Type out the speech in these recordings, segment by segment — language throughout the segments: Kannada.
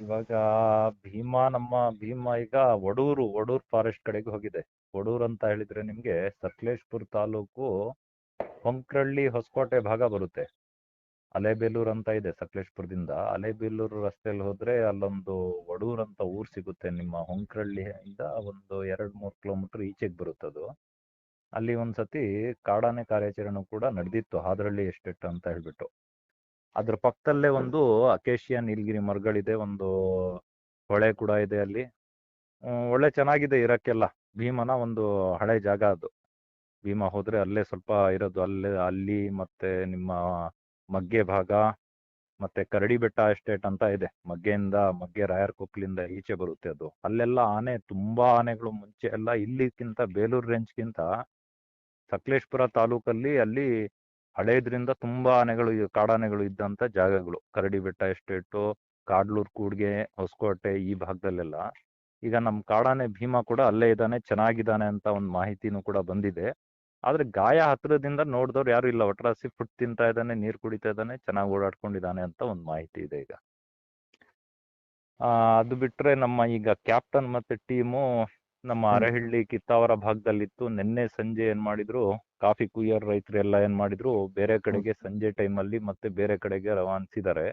ಇವಾಗ ಭೀಮಾ ನಮ್ಮ ಭೀಮಾ ಈಗ ಒಡೂರು, ಒಡೂರ್ ಫಾರೆಸ್ಟ್ ಕಡೆಗೆ ಹೋಗಿದೆ. ಒಡೂರ್ ಅಂತ ಹೇಳಿದ್ರೆ ನಿಮ್ಗೆ ಸಕ್ಲೇಶ್ಪುರ್ ತಾಲೂಕು ಹೊಂಕ್ರಳ್ಳಿ, ಹೊಸಕೋಟೆ ಭಾಗ ಬರುತ್ತೆ. ಅಲೆಬೇಲೂರ್ ಅಂತ ಇದೆ ಸಕಲೇಶ್ಪುರದಿಂದ. ಅಲೆಬೇಲೂರು ರಸ್ತೆಯಲ್ಲಿ ಹೋದ್ರೆ ಅಲ್ಲೊಂದು ಒಡೂರ್ ಅಂತ ಊರ್ ಸಿಗುತ್ತೆ. ನಿಮ್ಮ ಹೊಂಕ್ರಳ್ಳಿಯಿಂದ ಒಂದು ಎರಡ್, ಮೂರ್ ಕಿಲೋಮೀಟರ್ ಈಚೆಗೆ ಬರುತ್ತದು ಅಲ್ಲಿ ಒಂದ್ಸತಿ ಕಾಡಾನೆ ಕಾರ್ಯಾಚರಣೆ ಕೂಡ ನಡೆದಿತ್ತು. ಹಾದ್ರಳ್ಳಿ ಎಸ್ಟೇಟ್ ಅಂತ ಹೇಳ್ಬಿಟ್ಟು. ಅದ್ರ ಪಕ್ಕದಲ್ಲೇ ಒಂದು ಅಕೇಶಿಯಾ ನೀಲಗಿರಿ ಮರಗಳಿದೆ, ಒಂದು ಹೊಳೆ ಕೂಡ ಇದೆ ಅಲ್ಲಿ. ಒಳ್ಳೆ ಚೆನ್ನಾಗಿದೆ ಇರಕ್ಕೆಲ್ಲ. ಭೀಮನ ಒಂದು ಹಳೆ ಜಾಗ ಅದು. ಭೀಮ ಹೋದ್ರೆ ಅಲ್ಲೇ ಸ್ವಲ್ಪ ಇರೋದು. ಅಲ್ಲೇ, ಅಲ್ಲಿ ಮತ್ತೆ ನಿಮ್ಮ ಮಗ್ಗೆ ಭಾಗ, ಮತ್ತೆ ಕರಡಿ ಬೆಟ್ಟ ಎಸ್ಟೇಟ್ ಅಂತ ಇದೆ. ಮಗ್ಗೆಯಿಂದ ಮಗ್ಗೆ ರಾಯರ್ ಕೊಕ್ಲಿಂದ ಈಚೆ ಬರುತ್ತೆ ಅದು. ಅಲ್ಲೆಲ್ಲ ಆನೆ, ತುಂಬಾ ಆನೆಗಳು ಮುಂಚೆ ಎಲ್ಲ ಇಲ್ಲಿಗಿಂತ ಬೇಲೂರು ರೇಂಜ್ಗಿಂತ ಸಕಲೇಶ್ಪುರ ತಾಲೂಕಲ್ಲಿ ಅಲ್ಲಿ ಹಳೇದ್ರಿಂದ ತುಂಬಾ ಆನೆಗಳು ಕಾಡಾನೆಗಳು ಇದ್ದಂತ ಜಾಗಗಳು. ಕರಡಿ ಬೆಟ್ಟ, ಎಸ್ಟೇಟು, ಕಾಡ್ಲೂರ್, ಕೂಡ್ಗೆ, ಹೊಸಕೋಟೆ ಈ ಭಾಗದಲ್ಲೆಲ್ಲ. ಈಗ ನಮ್ ಕಾಡಾನೆ ಭೀಮಾ ಕೂಡ ಅಲ್ಲೇ ಇದ್ದಾನೆ, ಚೆನ್ನಾಗಿದ್ದಾನೆ ಅಂತ ಒಂದು ಮಾಹಿತಿನೂ ಕೂಡ ಬಂದಿದೆ. ಆದ್ರೆ ಗಾಯ ಹತ್ರದಿಂದ ನೋಡಿದವ್ರು ಯಾರು ಇಲ್ಲ. ಒಟ್ರಾಸಿ ಫುಡ್ ತಿಂತಾ ಇದ್ದಾನೆ, ನೀರ್ ಕುಡಿತಾ ಇದ್ದಾನೆ, ಚೆನ್ನಾಗಿ ಓಡಾಡ್ಕೊಂಡಿದ್ದಾನೆ ಅಂತ ಒಂದು ಮಾಹಿತಿ ಇದೆ ಈಗ. ಆ, ಅದು ಬಿಟ್ರೆ ನಮ್ಮ ಈಗ ಕ್ಯಾಪ್ಟನ್ ಮತ್ತೆ ಟೀಮು ನಮ್ಮ. ಅರಹಳ್ಳಿ ಕಿತ್ತಾವರ ಭಾಗದಲ್ಲಿತ್ತು. ನಿನ್ನೆ ಸಂಜೆ ಏನ್ ಮಾಡಿದ್ರು? ಕಾಫಿ ಕುಯ್ಯರ್ ರೈತರು ಎಲ್ಲ ಏನ್ ಮಾಡಿದ್ರು? ಬೇರೆ ಕಡೆಗೆ ಸಂಜೆ ಟೈಮ್ ಅಲ್ಲಿ ಮತ್ತೆ ಬೇರೆ ಕಡೆಗೆ ರವಾನಿಸಿದ್ದಾರೆ.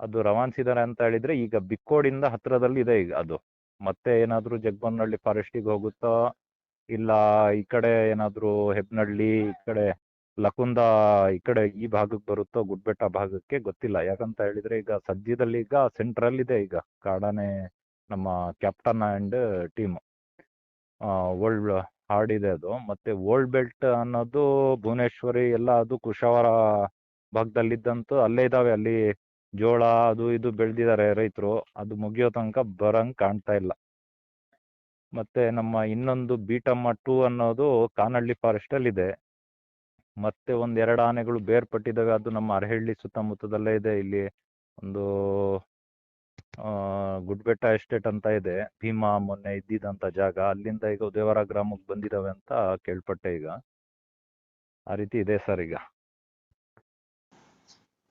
ಅದು ರವಾನಿಸಿದ್ದಾರೆ ಅಂತ ಹೇಳಿದ್ರೆ ಈಗ ಬಿಕ್ಕೋಡಿಂದ ಹತ್ರದಲ್ಲಿ ಇದೆ ಈಗ ಅದು. ಮತ್ತೆ ಏನಾದ್ರೂ ಜಗ್ಬನ್ನಹಳ್ಳಿ ಫಾರೆಸ್ಟಿಗೆ ಹೋಗುತ್ತೋ? ಇಲ್ಲ ಈ ಕಡೆ ಏನಾದ್ರೂ ಹೆಬ್ನಳ್ಳಿ ಈ ಕಡೆ ಲಕುಂದ ಈ ಕಡೆ ಈ ಭಾಗಕ್ಕೆ ಬರುತ್ತೋ ಗುಡ್ಬೆಟ್ಟ ಭಾಗಕ್ಕೆ ಗೊತ್ತಿಲ್ಲ. ಯಾಕಂತ ಹೇಳಿದ್ರೆ ಈಗ ಸದ್ಯದಲ್ಲಿ ಈಗ ಸೆಂಟ್ರಲ್ ಇದೆ ಈಗ ಕಾಡಾನೆ ನಮ್ಮ ಕ್ಯಾಪ್ಟನ್ ಅಂಡ್ ಟೀಮ್ ಓಲ್ಡ್ ಇದೆ ಅದು. ಮತ್ತೆ ಓಲ್ಡ್ ಬೆಲ್ಟ್ ಅನ್ನೋದು ಭುವನೇಶ್ವರಿ ಎಲ್ಲ ಅದು ಕುಶಾವರ ಭಾಗದಲ್ಲಿದ್ದಂತೂ ಅಲ್ಲೇ ಇದಾವೆ. ಅಲ್ಲಿ ಜೋಳ ಅದು ಇದು ಬೆಳೆದಿದ್ದಾರೆ ರೈತರು. ಅದು ಮುಗಿಯೋ ತನಕ ಬರಂಗ್ ಕಾಣ್ತಾ ಇಲ್ಲ. ಮತ್ತೆ ನಮ್ಮ ಇನ್ನೊಂದು ಬೀಟಮ್ಮ ಟೂ ಅನ್ನೋದು ಕಾನಹಳ್ಳಿ ಫಾರೆಸ್ಟ್ ಅಲ್ಲಿ ಇದೆ. ಮತ್ತೆ ಒಂದ್ ಎರಡು ಆನೆಗಳು ಬೇರ್ಪಟ್ಟಿದ್ದಾವೆ ಅದು ನಮ್ಮ ಅರಹಳ್ಳಿ ಸುತ್ತಮುತ್ತದಲ್ಲೇ ಇದೆ. ಇಲ್ಲಿ ಒಂದು ಗುಡ್ಬೆಟ್ಟ ಎಸ್ಟೇಟ್ ಅಂತ ಇದೆ. ಭೀಮಾ ಮೊನ್ನೆ ಇದ್ದಿದ್ದಂತ ಜಾಗ. ಅಲ್ಲಿಂದ ಈಗ ಉದಯವಾರ ಗ್ರಾಮಕ್ಕೆ ಬಂದಿದಾವೆ ಅಂತ ಕೇಳ್ಪಟ್ಟೆ ಈಗ. ಆ ರೀತಿ ಇದೆ ಸರ್ ಈಗ.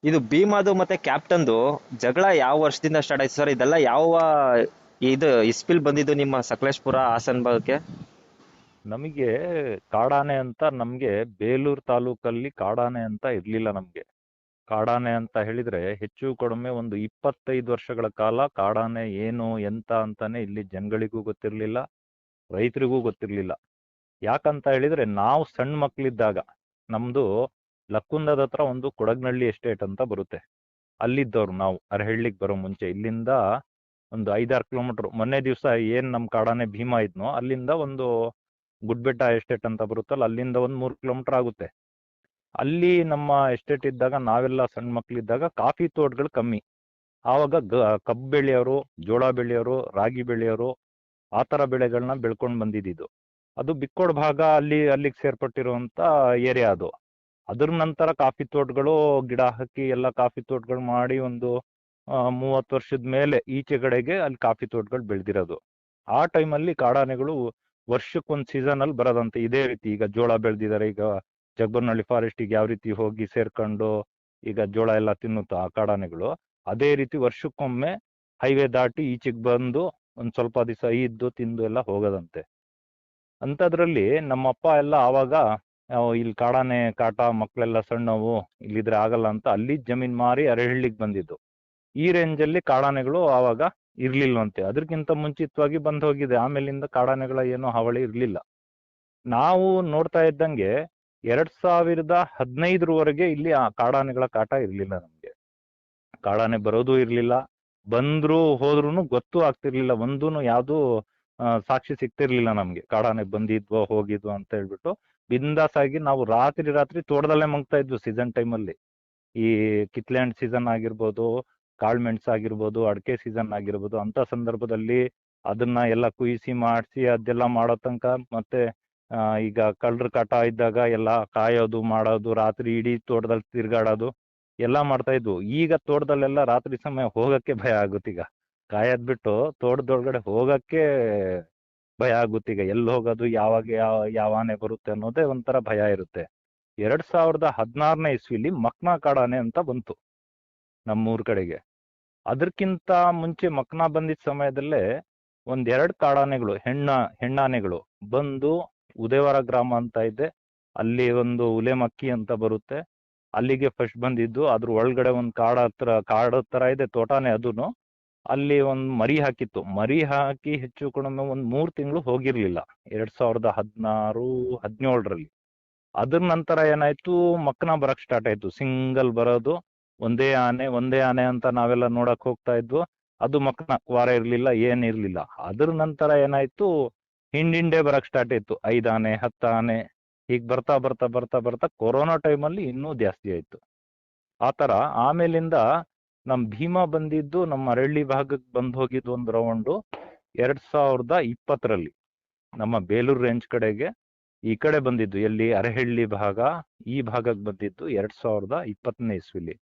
ಇದು ಭೀಮಾದು ಮತ್ತೆ ಕ್ಯಾಪ್ಟನ್ದು ಜಗಳ ಯಾವ ವರ್ಷದಿಂದ ಸ್ಟಾರ್ಟ್ ಆಯ್ತು ಸರ್? ಇದೆಲ್ಲ ಯಾವ ಇದು ಇಸ್ಪಿಲ್ ಬಂದಿದ್ದು ನಿಮ್ಮ ಸಕಲೇಶ್ಪುರ ಹಾಸನ್ ಭಾಗಕ್ಕೆ ನಮಗೆ ಕಾಡಾನೆ ಅಂತ ನಮ್ಗೆ ಬೇಲೂರು ತಾಲೂಕಲ್ಲಿ ಕಾಡಾನೆ ಅಂತ ಇರ್ಲಿಲ್ಲ ನಮ್ಗೆ. ಕಾಡಾನೆ ಅಂತ ಹೇಳಿದ್ರೆ ಹೆಚ್ಚು ಕಡಿಮೆ ಒಂದು ಇಪ್ಪತ್ತೈದು ವರ್ಷಗಳ ಕಾಲ ಕಾಡಾನೆ ಏನು, ಎಂತ ಅಂತಾನೆ ಇಲ್ಲಿ ಜನಗಳಿಗೂ ಗೊತ್ತಿರ್ಲಿಲ್ಲ, ರೈತರಿಗೂ ಗೊತ್ತಿರ್ಲಿಲ್ಲ. ಯಾಕಂತ ಹೇಳಿದ್ರೆ ನಾವು ಸಣ್ಣ ಮಕ್ಳಿದ್ದಾಗ ನಮ್ದು ಲಕ್ಕುಂದದ ಹತ್ರ ಒಂದು ಕೊಡಗ್ನಳ್ಳಿ ಎಸ್ಟೇಟ್ ಅಂತ ಬರುತ್ತೆ. ಅಲ್ಲಿದ್ದವ್ರು ನಾವು ಅರಹಳ್ಳಿಗೆ ಬರೋ ಮುಂಚೆ. ಇಲ್ಲಿಂದ ಒಂದು ಐದಾರು ಕಿಲೋಮೀಟರ್. ಮೊನ್ನೆ ದಿವಸ ಏನ್ ನಮ್ ಕಾಡಾನೆ ಭೀಮಾ ಇದ್ನೋ, ಅಲ್ಲಿಂದ ಒಂದು ಗುಡ್ಬೆಟ್ಟ ಎಸ್ಟೇಟ್ ಅಂತ ಬರುತ್ತಲ್ಲ, ಅಲ್ಲಿಂದ ಒಂದ್ ಮೂರ್ ಕಿಲೋಮೀಟರ್ ಆಗುತ್ತೆ. ಅಲ್ಲಿ ನಮ್ಮ ಎಸ್ಟೇಟ್ ಇದ್ದಾಗ ನಾವೆಲ್ಲ ಸಣ್ಣ ಮಕ್ಳಿದ್ದಾಗ ಕಾಫಿ ತೋಟಗಳು ಕಮ್ಮಿ. ಆವಾಗ ಕಬ್ಬು ಬೆಳೆಯೋರು, ಜೋಳ ಬೆಳೆಯೋರು, ರಾಗಿ ಬೆಳೆಯೋರು ಆ ತರ ಬೆಳೆಗಳನ್ನ ಬೆಳ್ಕೊಂಡ್ ಬಂದಿದ್ದು ಅದು ಬಿಕ್ಕೋಡ್ ಭಾಗ ಅಲ್ಲಿ, ಅಲ್ಲಿಗೆ ಸೇರ್ಪಟ್ಟಿರುವಂತ ಏರಿಯಾ ಅದು. ಅದ್ರ ನಂತರ ಕಾಫಿ ತೋಟಗಳು, ಗಿಡ ಹಾಕಿ ಎಲ್ಲ ಕಾಫಿ ತೋಟಗಳು ಮಾಡಿ ಒಂದು ಮೂವತ್ತು ವರ್ಷದ ಮೇಲೆ ಈಚೆ ಕಡೆಗೆ ಅಲ್ಲಿ ಕಾಫಿ ತೋಟಗಳು ಬೆಳೆದಿರೋದು. ಆ ಟೈಮಲ್ಲಿ ಕಾಡಾನೆಗಳು ವರ್ಷಕ್ಕೊಂದ್ ಸೀಸನ್ ಅಲ್ಲಿ ಬರೋದಂತೆ ಇದೇ ರೀತಿ. ಈಗ ಜೋಳ ಬೆಳೆದಿದ್ದಾರೆ ಈಗ ಜಗ್ಬರ್ನಹಳ್ಳಿ ಫಾರೆಸ್ಟಿಗೆ ಯಾವ ರೀತಿ ಹೋಗಿ ಸೇರ್ಕೊಂಡು ಈಗ ಜೋಳ ಎಲ್ಲ ತಿನ್ನುತ್ತಾ ಆ ಕಾಡಾನೆಗಳು, ಅದೇ ರೀತಿ ವರ್ಷಕ್ಕೊಮ್ಮೆ ಹೈವೇ ದಾಟಿ ಈಚೆಗೆ ಬಂದು ಒಂದ್ ಸ್ವಲ್ಪ ದಿವಸ ಇದ್ದು ತಿಂದು ಎಲ್ಲ ಹೋಗೋದಂತೆ. ಅಂಥದ್ರಲ್ಲಿ ನಮ್ಮಪ್ಪ ಎಲ್ಲ ಆವಾಗ ಇಲ್ಲಿ ಕಾಡಾನೆ ಕಾಟ ಮಕ್ಕಳೆಲ್ಲ ಸಣ್ಣವು ಇಲ್ಲಿದ್ರೆ ಆಗಲ್ಲ ಅಂತ ಅಲ್ಲಿ ಜಮೀನ್ ಮಾರಿ ಅರೆಹಳ್ಳಿಗ್ ಬಂದಿದ್ದು. ಈ ರೇಂಜಲ್ಲಿ ಕಾಡಾನೆಗಳು ಆವಾಗ ಇರ್ಲಿಲ್ವಂತೆ. ಅದಕ್ಕಿಂತ ಮುಂಚಿತವಾಗಿ ಬಂದ್ ಹೋಗಿದೆ. ಆಮೇಲಿಂದ ಕಾಡಾನೆಗಳ ಏನೋ ಹಾವಳಿ ಇರ್ಲಿಲ್ಲ. ನಾವು ನೋಡ್ತಾ ಇದ್ದಂಗೆ ಎರಡ್ ಸಾವಿರದ ಹದಿನೈದರವರೆಗೆ ಇಲ್ಲಿ ಆ ಕಾಡಾನೆಗಳ ಕಾಟ ಇರ್ಲಿಲ್ಲ ನಮ್ಗೆ. ಕಾಡಾನೆ ಬರೋದು ಇರ್ಲಿಲ್ಲ. ಬಂದ್ರು ಹೋದ್ರು ಗೊತ್ತೂ ಆಗ್ತಿರ್ಲಿಲ್ಲ. ಒಂದೂನು ಯಾವ್ದು ಸಾಕ್ಷಿ ಸಿಗ್ತಿರ್ಲಿಲ್ಲ ನಮ್ಗೆ. ಕಾಡಾನೆ ಬಂದಿದ್ವೋ ಹೋಗಿದ್ವೋ ಅಂತ ಹೇಳ್ಬಿಟ್ಟು ಬಿಂದಾಸ್ ಆಗಿ ನಾವು ರಾತ್ರಿ ರಾತ್ರಿ ತೋಟದಲ್ಲೇ ಮಂಗ್ತಾ ಇದ್ವು ಸೀಸನ್ ಟೈಮಲ್ಲಿ. ಈ ಕಿತ್ಲೆಹಣ್ಣು ಸೀಸನ್ ಆಗಿರ್ಬೋದು ಕಾಳ್ಮೆಣ್ಸ್ ಆಗಿರ್ಬೋದು, ಅಡಿಕೆ ಸೀಸನ್ ಆಗಿರ್ಬೋದು ಅಂತ ಸಂದರ್ಭದಲ್ಲಿ ಅದನ್ನ ಎಲ್ಲ ಕುಯಿಸಿ ಮಾಡಿಸಿ ಅದೆಲ್ಲ ಮಾಡೋ ತನಕ ಮತ್ತೆ ಈಗ ಕಳ್ಳರು ಕಾಟ ಇದ್ದಾಗ ಎಲ್ಲ ಕಾಯೋದು, ಮಾಡೋದು, ರಾತ್ರಿ ಇಡೀ ತೋಟದಲ್ಲಿ ತಿರ್ಗಾಡೋದು ಎಲ್ಲ ಮಾಡ್ತಾ ಇದ್ವು. ಈಗ ತೋಟದಲ್ಲೆಲ್ಲ ರಾತ್ರಿ ಸಮಯ ಹೋಗಕ್ಕೆ ಭಯ ಆಗುತ್ತೀಗ ಕಾಯದ್ ಬಿಟ್ಟು ತೋಟದೊಳಗಡೆ ಹೋಗಕ್ಕೆ ಭಯ ಆಗುತ್ತೆ ಈಗ. ಎಲ್ಲಿ ಹೋಗೋದು, ಯಾವಾಗ ಯಾವ ಯಾವ ಆನೆ ಬರುತ್ತೆ ಅನ್ನೋದೇ ಒಂಥರ ಭಯ ಇರುತ್ತೆ. ಎರಡ್ ಸಾವಿರದ ಹದಿನಾರನೇ ಇಸ್ವಿಲಿ ಮಕ್ನಾ ಕಾಡಾನೆ ಅಂತ ಬಂತು ನಮ್ಮೂರ್ ಕಡೆಗೆ. ಅದಕ್ಕಿಂತ ಮುಂಚೆ ಮಕ್ನಾ ಬಂದಿದ್ದ ಸಮಯದಲ್ಲೇ ಒಂದೆರಡು ಕಾಡಾನೆಗಳು ಹೆಣ್ಣ, ಹೆಣ್ಣಾನೆಗಳು ಬಂದು ಉದಯವರ ಗ್ರಾಮ ಅಂತ ಇದೆ. ಅಲ್ಲಿ ಒಂದು ಉಲೆಮಕ್ಕಿ ಅಂತ ಬರುತ್ತೆ. ಅಲ್ಲಿಗೆ ಫಸ್ಟ್ ಬಂದಿದ್ದು. ಅದ್ರ ಒಳಗಡೆ ಒಂದ್ ಕಾಡ ಹತ್ರ, ಕಾಡ ತರ ಇದೆ ತೋಟಾನೇ ಅದೂನು. ಅಲ್ಲಿ ಒಂದ್ ಮರಿ ಹಾಕಿತ್ತು. ಮರಿ ಹಾಕಿ ಹೆಚ್ಚು ಕಡಿಮೆ ಒಂದ್ ಮೂರ್ ತಿಂಗಳು ಹೋಗಿರ್ಲಿಲ್ಲ. ಎರಡ್ ಸಾವಿರದ ಹದಿನಾರು ಹದಿನೇಳರಲ್ಲಿ ಅದ್ರ ನಂತರ ಏನಾಯ್ತು? ಮಕ್ಕನ ಬರಕ್ ಸ್ಟಾರ್ಟ್ ಆಯ್ತು. ಸಿಂಗಲ್ ಬರೋದು. ಒಂದೇ ಆನೆ ಒಂದೇ ಆನೆ ಅಂತ ನಾವೆಲ್ಲ ನೋಡಕ್ ಹೋಗ್ತಾ ಇದ್ವು. ಅದು ಮಕ್ಕನ, ವಾರ ಇರ್ಲಿಲ್ಲ, ಏನ್ ಇರ್ಲಿಲ್ಲ. ಅದ್ರ ನಂತರ ಏನಾಯ್ತು? ಹಿಂಡಿಂಡೆ ಬರಕ್ ಸ್ಟಾರ್ಟ್ ಆಯ್ತು ಐದ್ ಆನೆ, ಹತ್ತ ಆನೆ, ಹೀಗ್ ಬರ್ತಾ ಬರ್ತಾ ಬರ್ತಾ ಬರ್ತಾ ಕೊರೋನಾ ಟೈಮಲ್ಲಿ ಇನ್ನೂ ಜಾಸ್ತಿ ಆಯ್ತು. ಆತರ ಆಮೇಲಿಂದ ನಮ್ ಭೀಮಾ ಬಂದಿದ್ದು ನಮ್ಮ ಅರಳ್ಳಿ ಭಾಗಕ್ಕೆ ಬಂದ್ ಹೋಗಿದ್ದು ಒಂದು ರೌಂಡು ಎರಡ್ ಸಾವಿರದ ಇಪ್ಪತ್ತರಲ್ಲಿ. ನಮ್ಮ ಬೇಲೂರು ರೇಂಜ್ ಕಡೆಗೆ ಈ ಕಡೆ ಬಂದಿದ್ದು. ಎಲ್ಲಿ? ಅರಹಳ್ಳಿ ಭಾಗ. ಈ ಭಾಗಕ್ಕೆ ಬಂದಿದ್ದು ಎರಡ್ ಸಾವಿರದ ಇಪ್ಪತ್ತನೇ ಇಸ್ವಿಲಿ.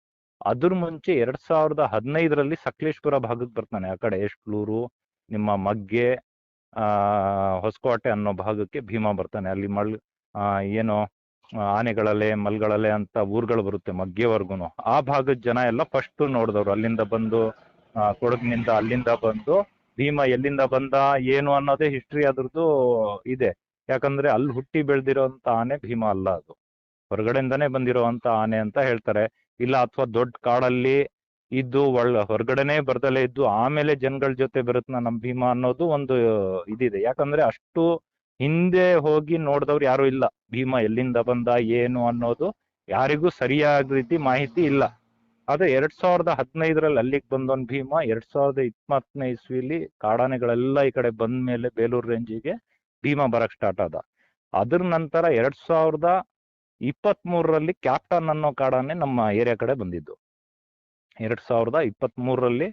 ಅದ್ರ ಮುಂಚೆ ಎರಡ್ ಸಾವಿರದ ಹದಿನೈದರಲ್ಲಿ ಸಕಲೇಶ್ಪುರ ಭಾಗಕ್ಕೆ ಬರ್ತಾನೆ. ಆ ಕಡೆ ಎಷ್ಟ್ಲೂರು ನಿಮ್ಮ ಮಗ್ಗೆ ಹೊಸಕೋಟೆ ಅನ್ನೋ ಭಾಗಕ್ಕೆ ಭೀಮಾ ಬರ್ತಾನೆ. ಅಲ್ಲಿ ಮಳ್ ಏನು ಆನೆಗಳಲ್ಲೇ, ಮಲ್ಗಳಲ್ಲೇ ಮಲ್ಗಳಲೆ ಅಂತ ಊರುಗಳು ಬರುತ್ತೆ ಮಗ್ಗೆವರ್ಗುನು. ಆ ಭಾಗದ ಜನ ಎಲ್ಲ ಫಸ್ಟ್ ನೋಡಿದವ್ರು. ಅಲ್ಲಿಂದ ಬಂದು ಕೊಡಗಿನಿಂದ ಅಲ್ಲಿಂದ ಬಂದು, ಭೀಮ ಎಲ್ಲಿಂದ ಬಂದ, ಏನು ಅನ್ನೋದೇ ಹಿಸ್ಟ್ರಿ ಅದ್ರದ್ದು ಇದೆ. ಯಾಕಂದ್ರೆ ಅಲ್ಲಿ ಹುಟ್ಟಿ ಬೆಳೆದಿರೋಂತ ಆನೆ ಭೀಮ ಅಲ್ಲ ಅದು. ಹೊರಗಡೆಯಿಂದಾನೆ ಬಂದಿರೋ ಅಂತ ಆನೆ ಅಂತ ಹೇಳ್ತಾರೆ. ಇಲ್ಲ, ಅಥವಾ ದೊಡ್ಡ ಕಾಡಲ್ಲಿ ಇದ್ದು ಒಳ್ಳ ಹೊರಗಡೆನೆ ಬರ್ದಲೇ ಇದ್ದು ಆಮೇಲೆ ಜನಗಳ ಜೊತೆ ಬರುತ್ತಾ ನಮ್ ಭೀಮ ಅನ್ನೋದು ಒಂದು ಇದಿದೆ. ಯಾಕಂದ್ರೆ ಅಷ್ಟು ಹಿಂದೆ ಹೋಗಿ ನೋಡಿದವ್ರು ಯಾರು ಇಲ್ಲ. ಭೀಮ ಎಲ್ಲಿಂದ ಬಂದ, ಏನು ಅನ್ನೋದು ಯಾರಿಗೂ ಸರಿಯಾದ ರೀತಿ ಮಾಹಿತಿ ಇಲ್ಲ. ಆದ್ರೆ ಎರಡ್ ಸಾವಿರದ ಹದಿನೈದರಲ್ಲಿ ಅಲ್ಲಿಗೆ ಬಂದವನ್ ಭೀಮ, ಎರಡ್ ಸಾವಿರದ ಇಪ್ಪತ್ತನೇ ಇಸ್ವಿಲಿ ಕಾಡಾನೆಗಳೆಲ್ಲ ಈ ಕಡೆ ಬಂದ ಮೇಲೆ ಬೇಲೂರು ರೇಂಜಿಗೆ ಭೀಮ ಬರಕ್ ಸ್ಟಾರ್ಟ್ ಆದ. ಅದ್ರ ನಂತರ ಎರಡ್ ಸಾವಿರದ ಇಪ್ಪತ್ತ್ ಮೂರರಲ್ಲಿ ಕ್ಯಾಪ್ಟನ್ ಅನ್ನೋ ಕಾಡಾನೆ ನಮ್ಮ ಏರಿಯಾ ಕಡೆ ಬಂದಿದ್ದು. ಎರಡ್ ಸಾವಿರದ ಇಪ್ಪತ್ತ್ ಮೂರರಲ್ಲಿ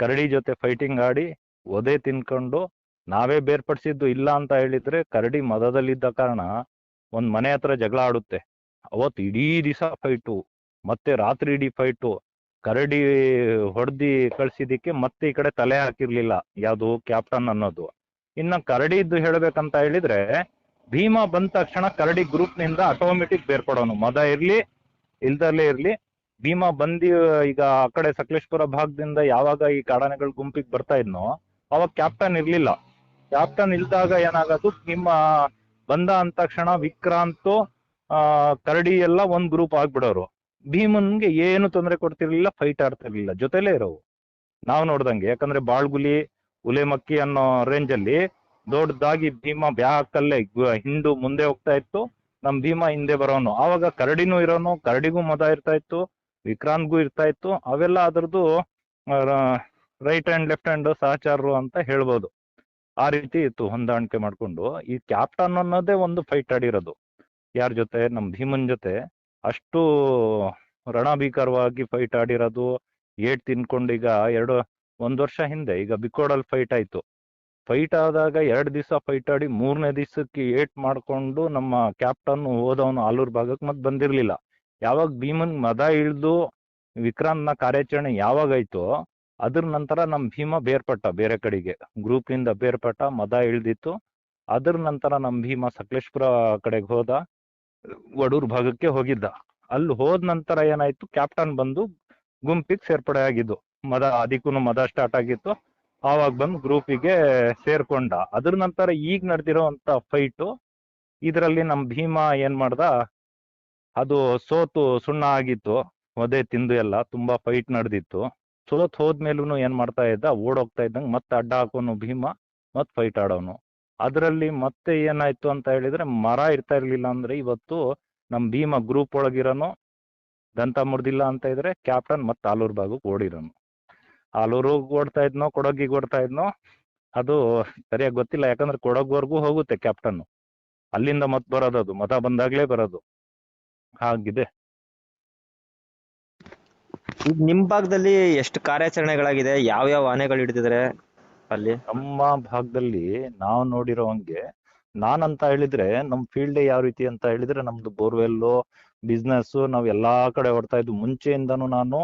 ಕರಡಿ ಜೊತೆ ಫೈಟಿಂಗ್ ಆಡಿ ಒದೆ ತಿನ್ಕೊಂಡು ನಾವೇ ಬೇರ್ಪಡಿಸಿದ್ದು ಇಲ್ಲ ಅಂತ ಹೇಳಿದ್ರೆ ಕರಡಿ ಮದದಲ್ಲಿದ್ದ ಕಾರಣ ಒಂದ್ ಮನೆ ಹತ್ರ ಜಗಳ ಆಡುತ್ತೆ. ಅವತ್ತು ಇಡೀ ದಿವಸ ಫೈಟು ಮತ್ತೆ ರಾತ್ರಿ ಇಡೀ ಫೈಟು ಕರಡಿ ಹೊಡೆದಿ ಕಳ್ಸಿದಿಕ್ಕೆ ಮತ್ತೆ ಈ ಕಡೆ ತಲೆ ಹಾಕಿರ್ಲಿಲ್ಲ. ಯಾವುದು ಕ್ಯಾಪ್ಟನ್ ಅನ್ನೋದು. ಇನ್ನ ಕರಡಿ ಇದ್ದು ಹೇಳ್ಬೇಕಂತ ಹೇಳಿದ್ರೆ ಭೀಮಾ ಬಂದ ತಕ್ಷಣ ಕರಡಿ ಗ್ರೂಪ್ನಿಂದ ಆಟೋಮೆಟಿಕ್ ಬೇರ್ಪಡೋನು. ಮದ ಇರ್ಲಿ, ಇಲ್ದಲ್ಲೇ ಇರ್ಲಿ ಭೀಮಾ ಬಂದಿ ಈಗ ಆ ಕಡೆ ಸಕಲೇಶ್ಪುರ ಭಾಗದಿಂದ ಯಾವಾಗ ಈ ಕಾಡಾನೆಗಳ ಗುಂಪಿಗೆ ಬರ್ತಾ ಇದ್ನೋ, ಅವಾಗ ಕ್ಯಾಪ್ಟನ್ ಇರ್ಲಿಲ್ಲ. ಕ್ಯಾಪ್ಟನ್ ಇಲ್ದಾಗ ಏನಾಗೋದು ನಿಮ್ಮ ಬಂದ ಅಂದ ತಕ್ಷಣ ವಿಕ್ರಾಂತ್, ಆ, ಕರಡಿ ಎಲ್ಲ ಒಂದ್ ಗ್ರೂಪ್ ಆಗ್ಬಿಡೋರು. ಭೀಮನ್ಗೆ ಏನು ತೊಂದರೆ ಕೊಡ್ತಿರ್ಲಿಲ್ಲ ಫೈಟ್ ಆಡ್ತಿರ್ಲಿಲ್ಲ. ಜೊತೆಲೇ ಇರೋವು. ನಾವ್ ನೋಡ್ದಂಗೆ, ಯಾಕಂದ್ರೆ ಬಾಳ್ಗುಲಿ, ಉಲೆಮಕ್ಕಿ ಅನ್ನೋ ರೇಂಜ್ ಅಲ್ಲಿ ದೊಡ್ಡದಾಗಿ ಭೀಮ ಬ್ಯಾಕಲ್ಲೇ ಹಿಂಡು ಮುಂದೆ ಹೋಗ್ತಾ ಇತ್ತು. ನಮ್ ಭೀಮ ಹಿಂದೆ ಬರೋನು. ಆವಾಗ ಕರಡಿನೂ ಇರೋನು, ಕರಡಿಗೂ ಮದ ಇರ್ತಾ ಇತ್ತು. ವಿಕ್ರಾಂತ್ಗೂ ಇರ್ತಾ ಇತ್ತು. ಅವೆಲ್ಲ ಅದರದ್ದು ರೈಟ್ ಹ್ಯಾಂಡ್ ಲೆಫ್ಟ್ ಹ್ಯಾಂಡ್ ಸಹಚಾರರು ಅಂತ ಹೇಳ್ಬೋದು. ಆ ರೀತಿ ಇತ್ತು ಹೊಂದಾಣಿಕೆ ಮಾಡ್ಕೊಂಡು. ಈ ಕ್ಯಾಪ್ಟನ್ ಅನ್ನೋದೇ ಒಂದು ಫೈಟ್ ಆಡಿರೋದು. ಯಾರ ಜೊತೆ? ನಮ್ಮ ಭೀಮನ್ ಜೊತೆ. ಅಷ್ಟು ರಣಭೀಕರವಾಗಿ ಫೈಟ್ ಆಡಿರೋದು. ಏಟ್ ತಿನ್ಕೊಂಡು ಈಗ ಎರಡು, ಒಂದು ವರ್ಷ ಹಿಂದೆ ಈಗ ಬಿಕೋಡಲ್ ಫೈಟ್ ಆಯ್ತು. ಫೈಟ್ ಆದಾಗ ಎರಡು ದಿವಸ ಫೈಟ್ ಆಡಿ ಮೂರನೇ ದಿವಸಕ್ಕೆ ಏಟ್ ಮಾಡ್ಕೊಂಡು ನಮ್ಮ ಕ್ಯಾಪ್ಟನ್ ಹೋದವನು ಆಲೂರ್ ಭಾಗಕ್ಕೆ ಮತ್ತೆ ಬಂದಿರ್ಲಿಲ್ಲ. ಯಾವಾಗ ಭೀಮನ್ ಮದ ಇಳ್ದು ವಿಕ್ರಾಂತ್ನ ಕಾರ್ಯಾಚರಣೆ ಯಾವಾಗ ಆಯ್ತೋ ಅದ್ರ ನಂತರ ನಮ್ ಭೀಮ ಬೇರ್ಪಟ್ಟ ಬೇರೆ ಕಡೆಗೆ ಗ್ರೂಪ್ ಇಂದ ಬೇರ್ಪಟ್ಟ ಮದ ಇಳ್ದಿತ್ತು. ಅದ್ರ ನಂತರ ನಮ್ ಭೀಮ ಸಕಲೇಶ್ಪುರ ಕಡೆಗೆ ಹೋದ ವಡೂರ್ ಭಾಗಕ್ಕೆ ಹೋಗಿದ್ದ. ಅಲ್ಲಿ ಹೋದ ನಂತರ ಏನಾಯ್ತು ಕ್ಯಾಪ್ಟನ್ ಬಂದು ಗುಂಪಿಗೆ ಸೇರ್ಪಡೆ ಆಗಿದ್ದು. ಮದ ಅದಕ್ಕೂ ಮದ ಸ್ಟಾರ್ಟ್ ಆಗಿತ್ತು. ಆವಾಗ ಬಂದು ಗ್ರೂಪಿಗೆ ಸೇರ್ಕೊಂಡ. ಅದ್ರ ನಂತರ ಈಗ ನಡೆದಿರೋಂತ ಫೈಟು ಇದರಲ್ಲಿ ನಮ್ ಭೀಮ ಏನ್ ಮಾಡ್ದ ಅದು ಸೋತು ಸುಣ್ಣ ಆಗಿತ್ತು ಒದೆ ತಿಂದು ಎಲ್ಲ, ತುಂಬಾ ಫೈಟ್ ನಡೆದಿತ್ತು. ಸೋತ್ ಹೋದ್ಮೇಲೂ ಏನ್ ಮಾಡ್ತಾ ಇದ್ದ, ಓಡೋಗ್ತಾ ಇದ್ದಂಗೆ ಮತ್ತೆ ಅಡ್ಡ ಹಾಕೋನು ಭೀಮ ಮತ್ ಫೈಟ್ ಆಡೋನು. ಅದರಲ್ಲಿ ಮತ್ತೆ ಏನಾಯ್ತು ಅಂತ ಹೇಳಿದ್ರೆ, ಮರ ಇರ್ತಾ ಇರ್ಲಿಲ್ಲ ಅಂದ್ರೆ ಇವತ್ತು ನಮ್ ಭೀಮ ಗ್ರೂಪ್ ಒಳಗಿರೋನು, ದಂತ ಮುರ್ದಿಲ್ಲ ಅಂತ ಇದ್ರೆ ಕ್ಯಾಪ್ಟನ್ ಮತ್ತೆ ಆಲೂರ್ ಭಾಗಕ್ಕೆ ಓಡಿರೋನು. ಆಲೂರು ಓಡ್ತಾ ಇದ್ನೋ, ಕೊಡಗಿಗೆ ಓಡ್ತಾ ಇದ್ನೋ, ಅದು ಸರಿಯಾಗಿ ಗೊತ್ತಿಲ್ಲ. ಯಾಕಂದ್ರೆ ಕೊಡಗ್ವರೆಗೂ ಹೋಗುತ್ತೆ ಕ್ಯಾಪ್ಟನ್ ಅಲ್ಲಿಂದ ಮತ್ ಬರೋದು ಅದು ಮತ ಬಂದಾಗ್ಲೇ ಬರೋದು. ಹಾಗಿದೆ ಈಗ ನಿಮ್ ಭಾಗದಲ್ಲಿ ಎಷ್ಟು ಕಾರ್ಯಾಚರಣೆಗಳಾಗಿದೆ? ಯಾವ ಯಾವ ಆನೆಗಳು ಹಿಡಿದಿದ್ರೆ ಅಲ್ಲಿ? ನಮ್ಮ ಭಾಗದಲ್ಲಿ ನಾವು ನೋಡಿರೋ ಹಂಗೆ ನಾನಂತ ಹೇಳಿದ್ರೆ ನಮ್ ಫೀಲ್ಡ್ ಯಾವ ರೀತಿ ಅಂತ ಹೇಳಿದ್ರೆ ನಮ್ದು ಬೋರ್ವೆಲ್ ಬಿಸ್ನೆಸ್ ನಾವ್ ಎಲ್ಲಾ ಕಡೆ ಹೊಡ್ತಾ ಇದ್ವು. ಮುಂಚೆಯಿಂದನು ನಾನು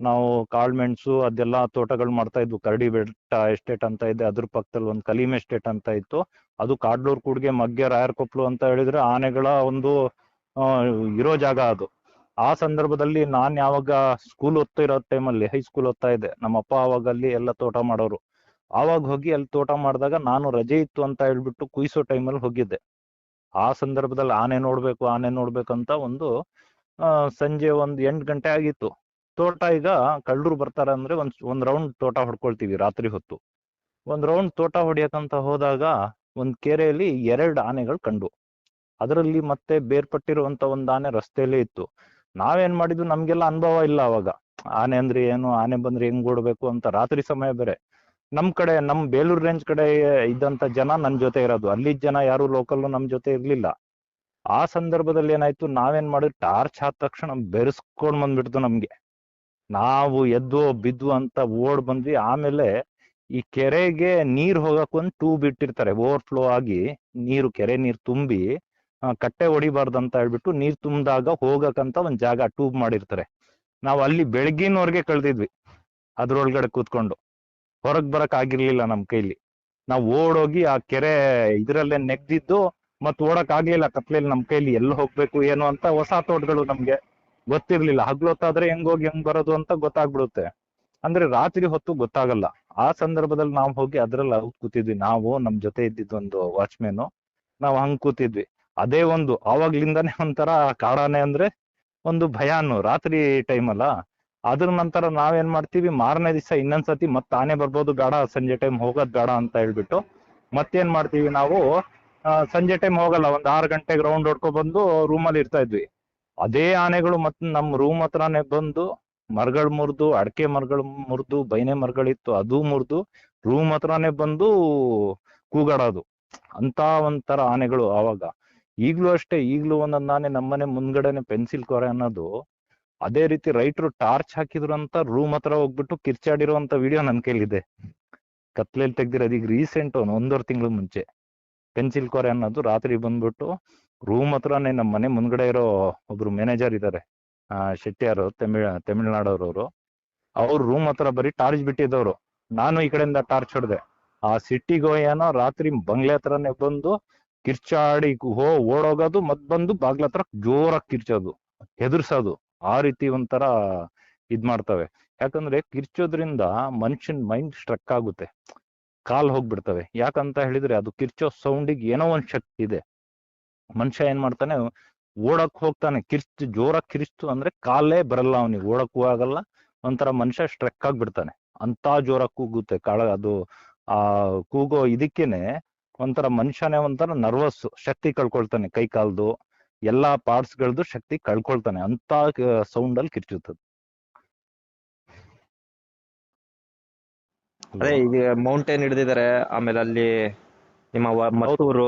ನಾವು ಕಾಳ್ಮೆಣ್ಸು ಅದೆಲ್ಲ ತೋಟಗಳು ಮಾಡ್ತಾ ಇದ್ವು. ಕರಡಿ ಬೆಟ್ಟ ಎಸ್ಟೇಟ್ ಅಂತ ಇದೆ ಅದ್ರ ಪಕ್ಕದಲ್ಲಿ ಒಂದು ಕಲೀಮ್ ಎಸ್ಟೇಟ್ ಅಂತ ಇತ್ತು. ಅದು ಕಾಡ್ಲೂರ್ ಕೂಡ್ಗೆ ಮಗ್ಗೆ ರಾಯರ್ಕೊಪ್ಲು ಅಂತ ಹೇಳಿದ್ರೆ ಆನೆಗಳ ಒಂದು ಇರೋ ಜಾಗ ಅದು. ಆ ಸಂದರ್ಭದಲ್ಲಿ ನಾನ್ ಯಾವಾಗ ಸ್ಕೂಲ್ ಓದ್ತಾ ಇರೋ ಟೈಮಲ್ಲಿ ಹೈಸ್ಕೂಲ್ ಓದ್ತಾ ಇದ್ದೆ. ನಮ್ಮ ಅಪ್ಪ ಅವಾಗ ಅಲ್ಲಿ ಎಲ್ಲ ತೋಟ ಮಾಡೋರು. ಆವಾಗ ಹೋಗಿ ಅಲ್ಲಿ ತೋಟ ಮಾಡಿದಾಗ ನಾನು ರಜೆ ಇತ್ತು ಅಂತ ಹೇಳ್ಬಿಟ್ಟು ಕುಯ್ಸೋ ಟೈಮಲ್ಲಿ ಹೋಗಿದ್ದೆ. ಆ ಸಂದರ್ಭದಲ್ಲಿ ಆನೆ ನೋಡ್ಬೇಕು, ಆನೆ ನೋಡ್ಬೇಕಂತ ಒಂದು ಸಂಜೆ ಒಂದ್ ಎಂಟ್ ಗಂಟೆ ಆಗಿತ್ತು. ತೋಟ ಈಗ ಕಳ್ಳರು ಬರ್ತಾರೆ ಅಂದ್ರೆ ಒಂದ್ ಒಂದ್ ರೌಂಡ್ ತೋಟ ಹೊಡ್ಕೊಳ್ತೀವಿ ರಾತ್ರಿ ಹೊತ್ತು. ಒಂದ್ ರೌಂಡ್ ತೋಟ ಹೊಡಿಯಕಂತ ಹೋದಾಗ ಒಂದ್ ಕೆರೆಯಲ್ಲಿ ಎರಡ್ ಆನೆಗಳು ಕಂಡು. ಅದರಲ್ಲಿ ಮತ್ತೆ ಬೇರ್ಪಟ್ಟಿರುವಂತ ಒಂದ್ ಆನೆ ರಸ್ತೆಯಲ್ಲೇ ಇತ್ತು. ನಾವೇನ್ ಮಾಡಿದ್ವಿ? ನಮ್ಗೆಲ್ಲ ಅನುಭವ ಇಲ್ಲ ಅವಾಗ. ಆನೆ ಅಂದ್ರೆ ಏನು? ಆನೆ ಬಂದ್ರೆ ಹೆಂಗ್ ಓಡ್ಬೇಕು ಅಂತ ರಾತ್ರಿ ಸಮಯ ಬೇರೆ. ನಮ್ ಕಡೆ, ನಮ್ ಬೇಲೂರು ರೇಂಜ್ ಕಡೆ ಇದ್ದಂತ ಜನ ನನ್ ಜೊತೆ ಇರೋದು. ಅಲ್ಲಿ ಜನ ಯಾರು ಲೋಕಲ್ ನಮ್ ಜೊತೆ ಇರ್ಲಿಲ್ಲ. ಆ ಸಂದರ್ಭದಲ್ಲಿ ಏನಾಯ್ತು? ನಾವೇನ್ ಮಾಡಿದ್ವಿ ಟಾರ್ಚ್ ಆದ ತಕ್ಷಣ ಬೆರೆಸ್ಕೊಂಡ್ ಬಂದ್ಬಿಡ್ತು ನಮ್ಗೆ. ನಾವು ಎದ್ದು, ಬಿದ್ದು ಅಂತ ಓಡ್ ಬಂದ್ವಿ. ಆಮೇಲೆ ಈ ಕೆರೆಗೆ ನೀರ್ ಹೋಗಕ್ ಒಂದ್ ಟ್ಯೂಬ್ ಇಟ್ಟಿರ್ತಾರೆ. ಓವರ್ ಫ್ಲೋ ಆಗಿ ನೀರು, ಕೆರೆ ನೀರ್ ತುಂಬಿ ಕಟ್ಟೆ ಹೊಡಿಬಾರ್ದು ಅಂತ ಹೇಳ್ಬಿಟ್ಟು ನೀರ್ ತುಂಬಿದಾಗ ಹೋಗಕ್ಕಂತ ಒಂದ್ ಜಾಗ ಟ್ಯೂಬ್ ಮಾಡಿರ್ತಾರೆ. ನಾವ್ ಅಲ್ಲಿ ಬೆಳಗಿನವರೆಗೆ ಕಳ್ದಿದ್ವಿ, ಅದ್ರೊಳಗಡೆ ಕೂತ್ಕೊಂಡು. ಹೊರಗ್ ಬರಕ್ ಆಗಿರ್ಲಿಲ್ಲ ನಮ್ ಕೈಲಿ. ನಾವ್ ಓಡೋಗಿ ಆ ಕೆರೆ ಇದ್ರಲ್ಲೇ ನೆಗ್ದಿದ್ದು ಮತ್ ಓಡಕ್ ಆಗ್ಲಿಲ್ಲ ಕತ್ಲೆ ನಮ್ ಕೈಲಿ ಎಲ್ಲ ಹೋಗ್ಬೇಕು, ಏನು ಅಂತ ಹೊಸ ತೋಟಗಳು ನಮ್ಗೆ ಗೊತ್ತಿರ್ಲಿಲ್ಲ. ಹಗ್ಲೊತ್ತಾದ್ರೆ ಹೆಂಗ್ ಹೋಗಿ ಹೆಂಗ್ ಬರೋದು ಅಂತ ಗೊತ್ತಾಗ್ಬಿಡುತ್ತೆ. ಅಂದ್ರೆ ರಾತ್ರಿ ಹೊತ್ತು ಗೊತ್ತಾಗಲ್ಲ. ಆ ಸಂದರ್ಭದಲ್ಲಿ ನಾವು ಹೋಗಿ ಅದ್ರಲ್ಲಿ ಕೂತಿದ್ವಿ. ನಾವು ನಮ್ ಜೊತೆ ಇದ್ದಿದ್ದು ಒಂದು ವಾಚ್ಮ್ಯಾನ್. ನಾವು ಹಂಗ್ ಕೂತಿದ್ವಿ. ಅದೇ ಒಂದು ಆವಾಗ್ಲಿಂದಾನೇ ಒಂಥರ ಕಾಡಾನೆ ಅಂದ್ರೆ ಒಂದು ಭಯಾನು. ರಾತ್ರಿ ಟೈಮ್ ಅಲ್ಲ. ಅದ್ರ ನಂತರ ನಾವೇನ್ ಮಾಡ್ತೀವಿ? ಮಾರನೇ ದಿವಸ ಇನ್ನೊಂದ್ಸತಿ ಮತ್ತೆ ಆನೆ ಬರ್ಬೋದು. ಬೇಡ, ಸಂಜೆ ಟೈಮ್ ಹೋಗೋದ್ ಬೇಡ ಅಂತ ಹೇಳ್ಬಿಟ್ಟು ಮತ್ತೇನ್ ಮಾಡ್ತೀವಿ ನಾವು? ಸಂಜೆ ಟೈಮ್ ಹೋಗಲ್ಲ. ಒಂದ್ ಆರು ಗಂಟೆ ಗ್ರೌಂಡ್ ಹೊಡ್ಕೊ ಬಂದು ರೂಮಲ್ಲಿ ಇರ್ತಾ ಇದ್ವಿ. ಅದೇ ಆನೆಗಳು ಮತ್ ನಮ್ ರೂಮ್ ಹತ್ರನೇ ಬಂದು ಮರಗಳ್ ಮುರಿದು, ಅಡಕೆ ಮರಗಳು ಮುರಿದು, ಬೈನೆ ಮರಗಳಿತ್ತು, ಅದು ಮುರಿದು ರೂಮ್ ಹತ್ರನೇ ಬಂದು ಕೂಗಾಡೋದು. ಅಂತ ಒಂಥರ ಆನೆಗಳು ಆವಾಗ. ಈಗ್ಲೂ ಅಷ್ಟೇ, ಈಗ್ಲೂ ಒಂದೊಂದ್ ನಾನೇ ನಮ್ಮನೆ ಮುಂದ್ಗಡೆನೆ ಪೆನ್ಸಿಲ್ ಕೊರೆ ಅನ್ನೋದು, ಅದೇ ರೀತಿ ರೈಟ್ರು ಟಾರ್ಚ್ ಹಾಕಿದ್ರು ಅಂತ ರೂಮ್ ಹತ್ರ ಹೋಗ್ಬಿಟ್ಟು ಕಿರ್ಚಾಡಿರುವಂತ ವಿಡಿಯೋ ನನ್ ಕೈಲಿದೆ. ಕತ್ಲೆಯಲ್ಲಿ ತೆಗ್ದಿರೋದು ಈಗ ರೀಸೆಂಟ್ ಒಂದೂವರೆ ತಿಂಗಳ ಮುಂಚೆ. ಪೆನ್ಸಿಲ್ ಕೊರೆ ಅನ್ನೋದು ರಾತ್ರಿ ಬಂದ್ಬಿಟ್ಟು ರೂಮ್ ಹತ್ರನೇ ನಮ್ಮ ಮನೆ ಮುಂದ್ಗಡೆ ಇರೋ ಒಬ್ರು ಮ್ಯಾನೇಜರ್ ಇದ್ದಾರೆ ಆ, ಶೆಟ್ಟಿಯಾರು, ತಮಿಳ್, ತಮಿಳ್ನಾಡವ್ರವ್ರು. ಅವ್ರು ರೂಮ್ ಹತ್ರ ಬರೀ ಟಾರ್ಚ್ ಬಿಟ್ಟಿದ್ದವ್ರು. ನಾನು ಈ ಕಡೆಯಿಂದ ಟಾರ್ಚ್ ಹೊಡೆದೆ. ಆ ಸಿಟ್ಟಿಗೋ ಏನೋ ರಾತ್ರಿ ಬಂಗ್ಲೆ ಹತ್ರನೇ ಬಂದು ಕಿರ್ಚಾಡಿ ಹೋ, ಓಡೋಗೋದು, ಮತ್ ಬಂದು ಬಾಗ್ಲ ಹತ್ರ ಜೋರಾಗಿ ಕಿರ್ಚೋದು, ಹೆದರ್ಸೋದು. ಆ ರೀತಿ ಒಂಥರ ಇದ್ ಮಾಡ್ತವೆ. ಯಾಕಂದ್ರೆ ಕಿರ್ಚೋದ್ರಿಂದ ಮನುಷ್ಯನ್ ಮೈಂಡ್ ಸ್ಟ್ರಕ್ ಆಗುತ್ತೆ. ಕಾಲ್ ಹೋಗ್ಬಿಡ್ತವೆ. ಯಾಕಂತ ಹೇಳಿದ್ರೆ ಅದು ಕಿರ್ಚೋ ಸೌಂಡಿಗೆ ಏನೋ ಒಂದ್ ಶಕ್ತಿ ಇದೆ. ಮನುಷ್ಯ ಏನ್ ಮಾಡ್ತಾನೆ, ಓಡಕ್ ಹೋಗ್ತಾನೆ. ಕಿರ್ಚ್ ಜೋರಾಗಿ ಕಿರ್ಚ್ತು ಅಂದ್ರೆ ಕಾಲೇ ಬರಲ್ಲ ಅವನಿಗೆ. ಓಡಕ್ಕೂ ಆಗಲ್ಲ. ಒಂಥರ ಮನುಷ್ಯ ಸ್ಟ್ರಕ್ ಆಗ್ಬಿಡ್ತಾನೆ. ಅಂತ ಜೋರಾಗಿ ಕೂಗುತ್ತೆ. ಕಾಳ ಅದು ಆ ಕೂಗೋ ಇದಕ್ಕೇನೆ ಒಂಥರ ಮನುಷ್ಯನೇ ಒಂಥರ ನರ್ವಸ್ ಶಕ್ತಿ ಕಳ್ಕೊಳ್ತಾನೆ ಕೈ ಕಾಲ್ದು ಎಲ್ಲಾ ಪಾರ್ಟ್ಸ್ ಗಳದ್ದು ಶಕ್ತಿ ಕಳ್ಕೊಳ್ತಾನೆ. ಅಂತ ಸೌಂಡ್ ಅಲ್ಲಿ ಕಿರ್ಚುತ್ತದೆ. ಅದೇ ಈಗ ಮೌಂಟೇನ್ ಹಿಡಿದಿದ್ದಾರೆ ಆಮೇಲೆ ಅಲ್ಲಿ ನಿಮ್ಮ ಮತ್ತೂರು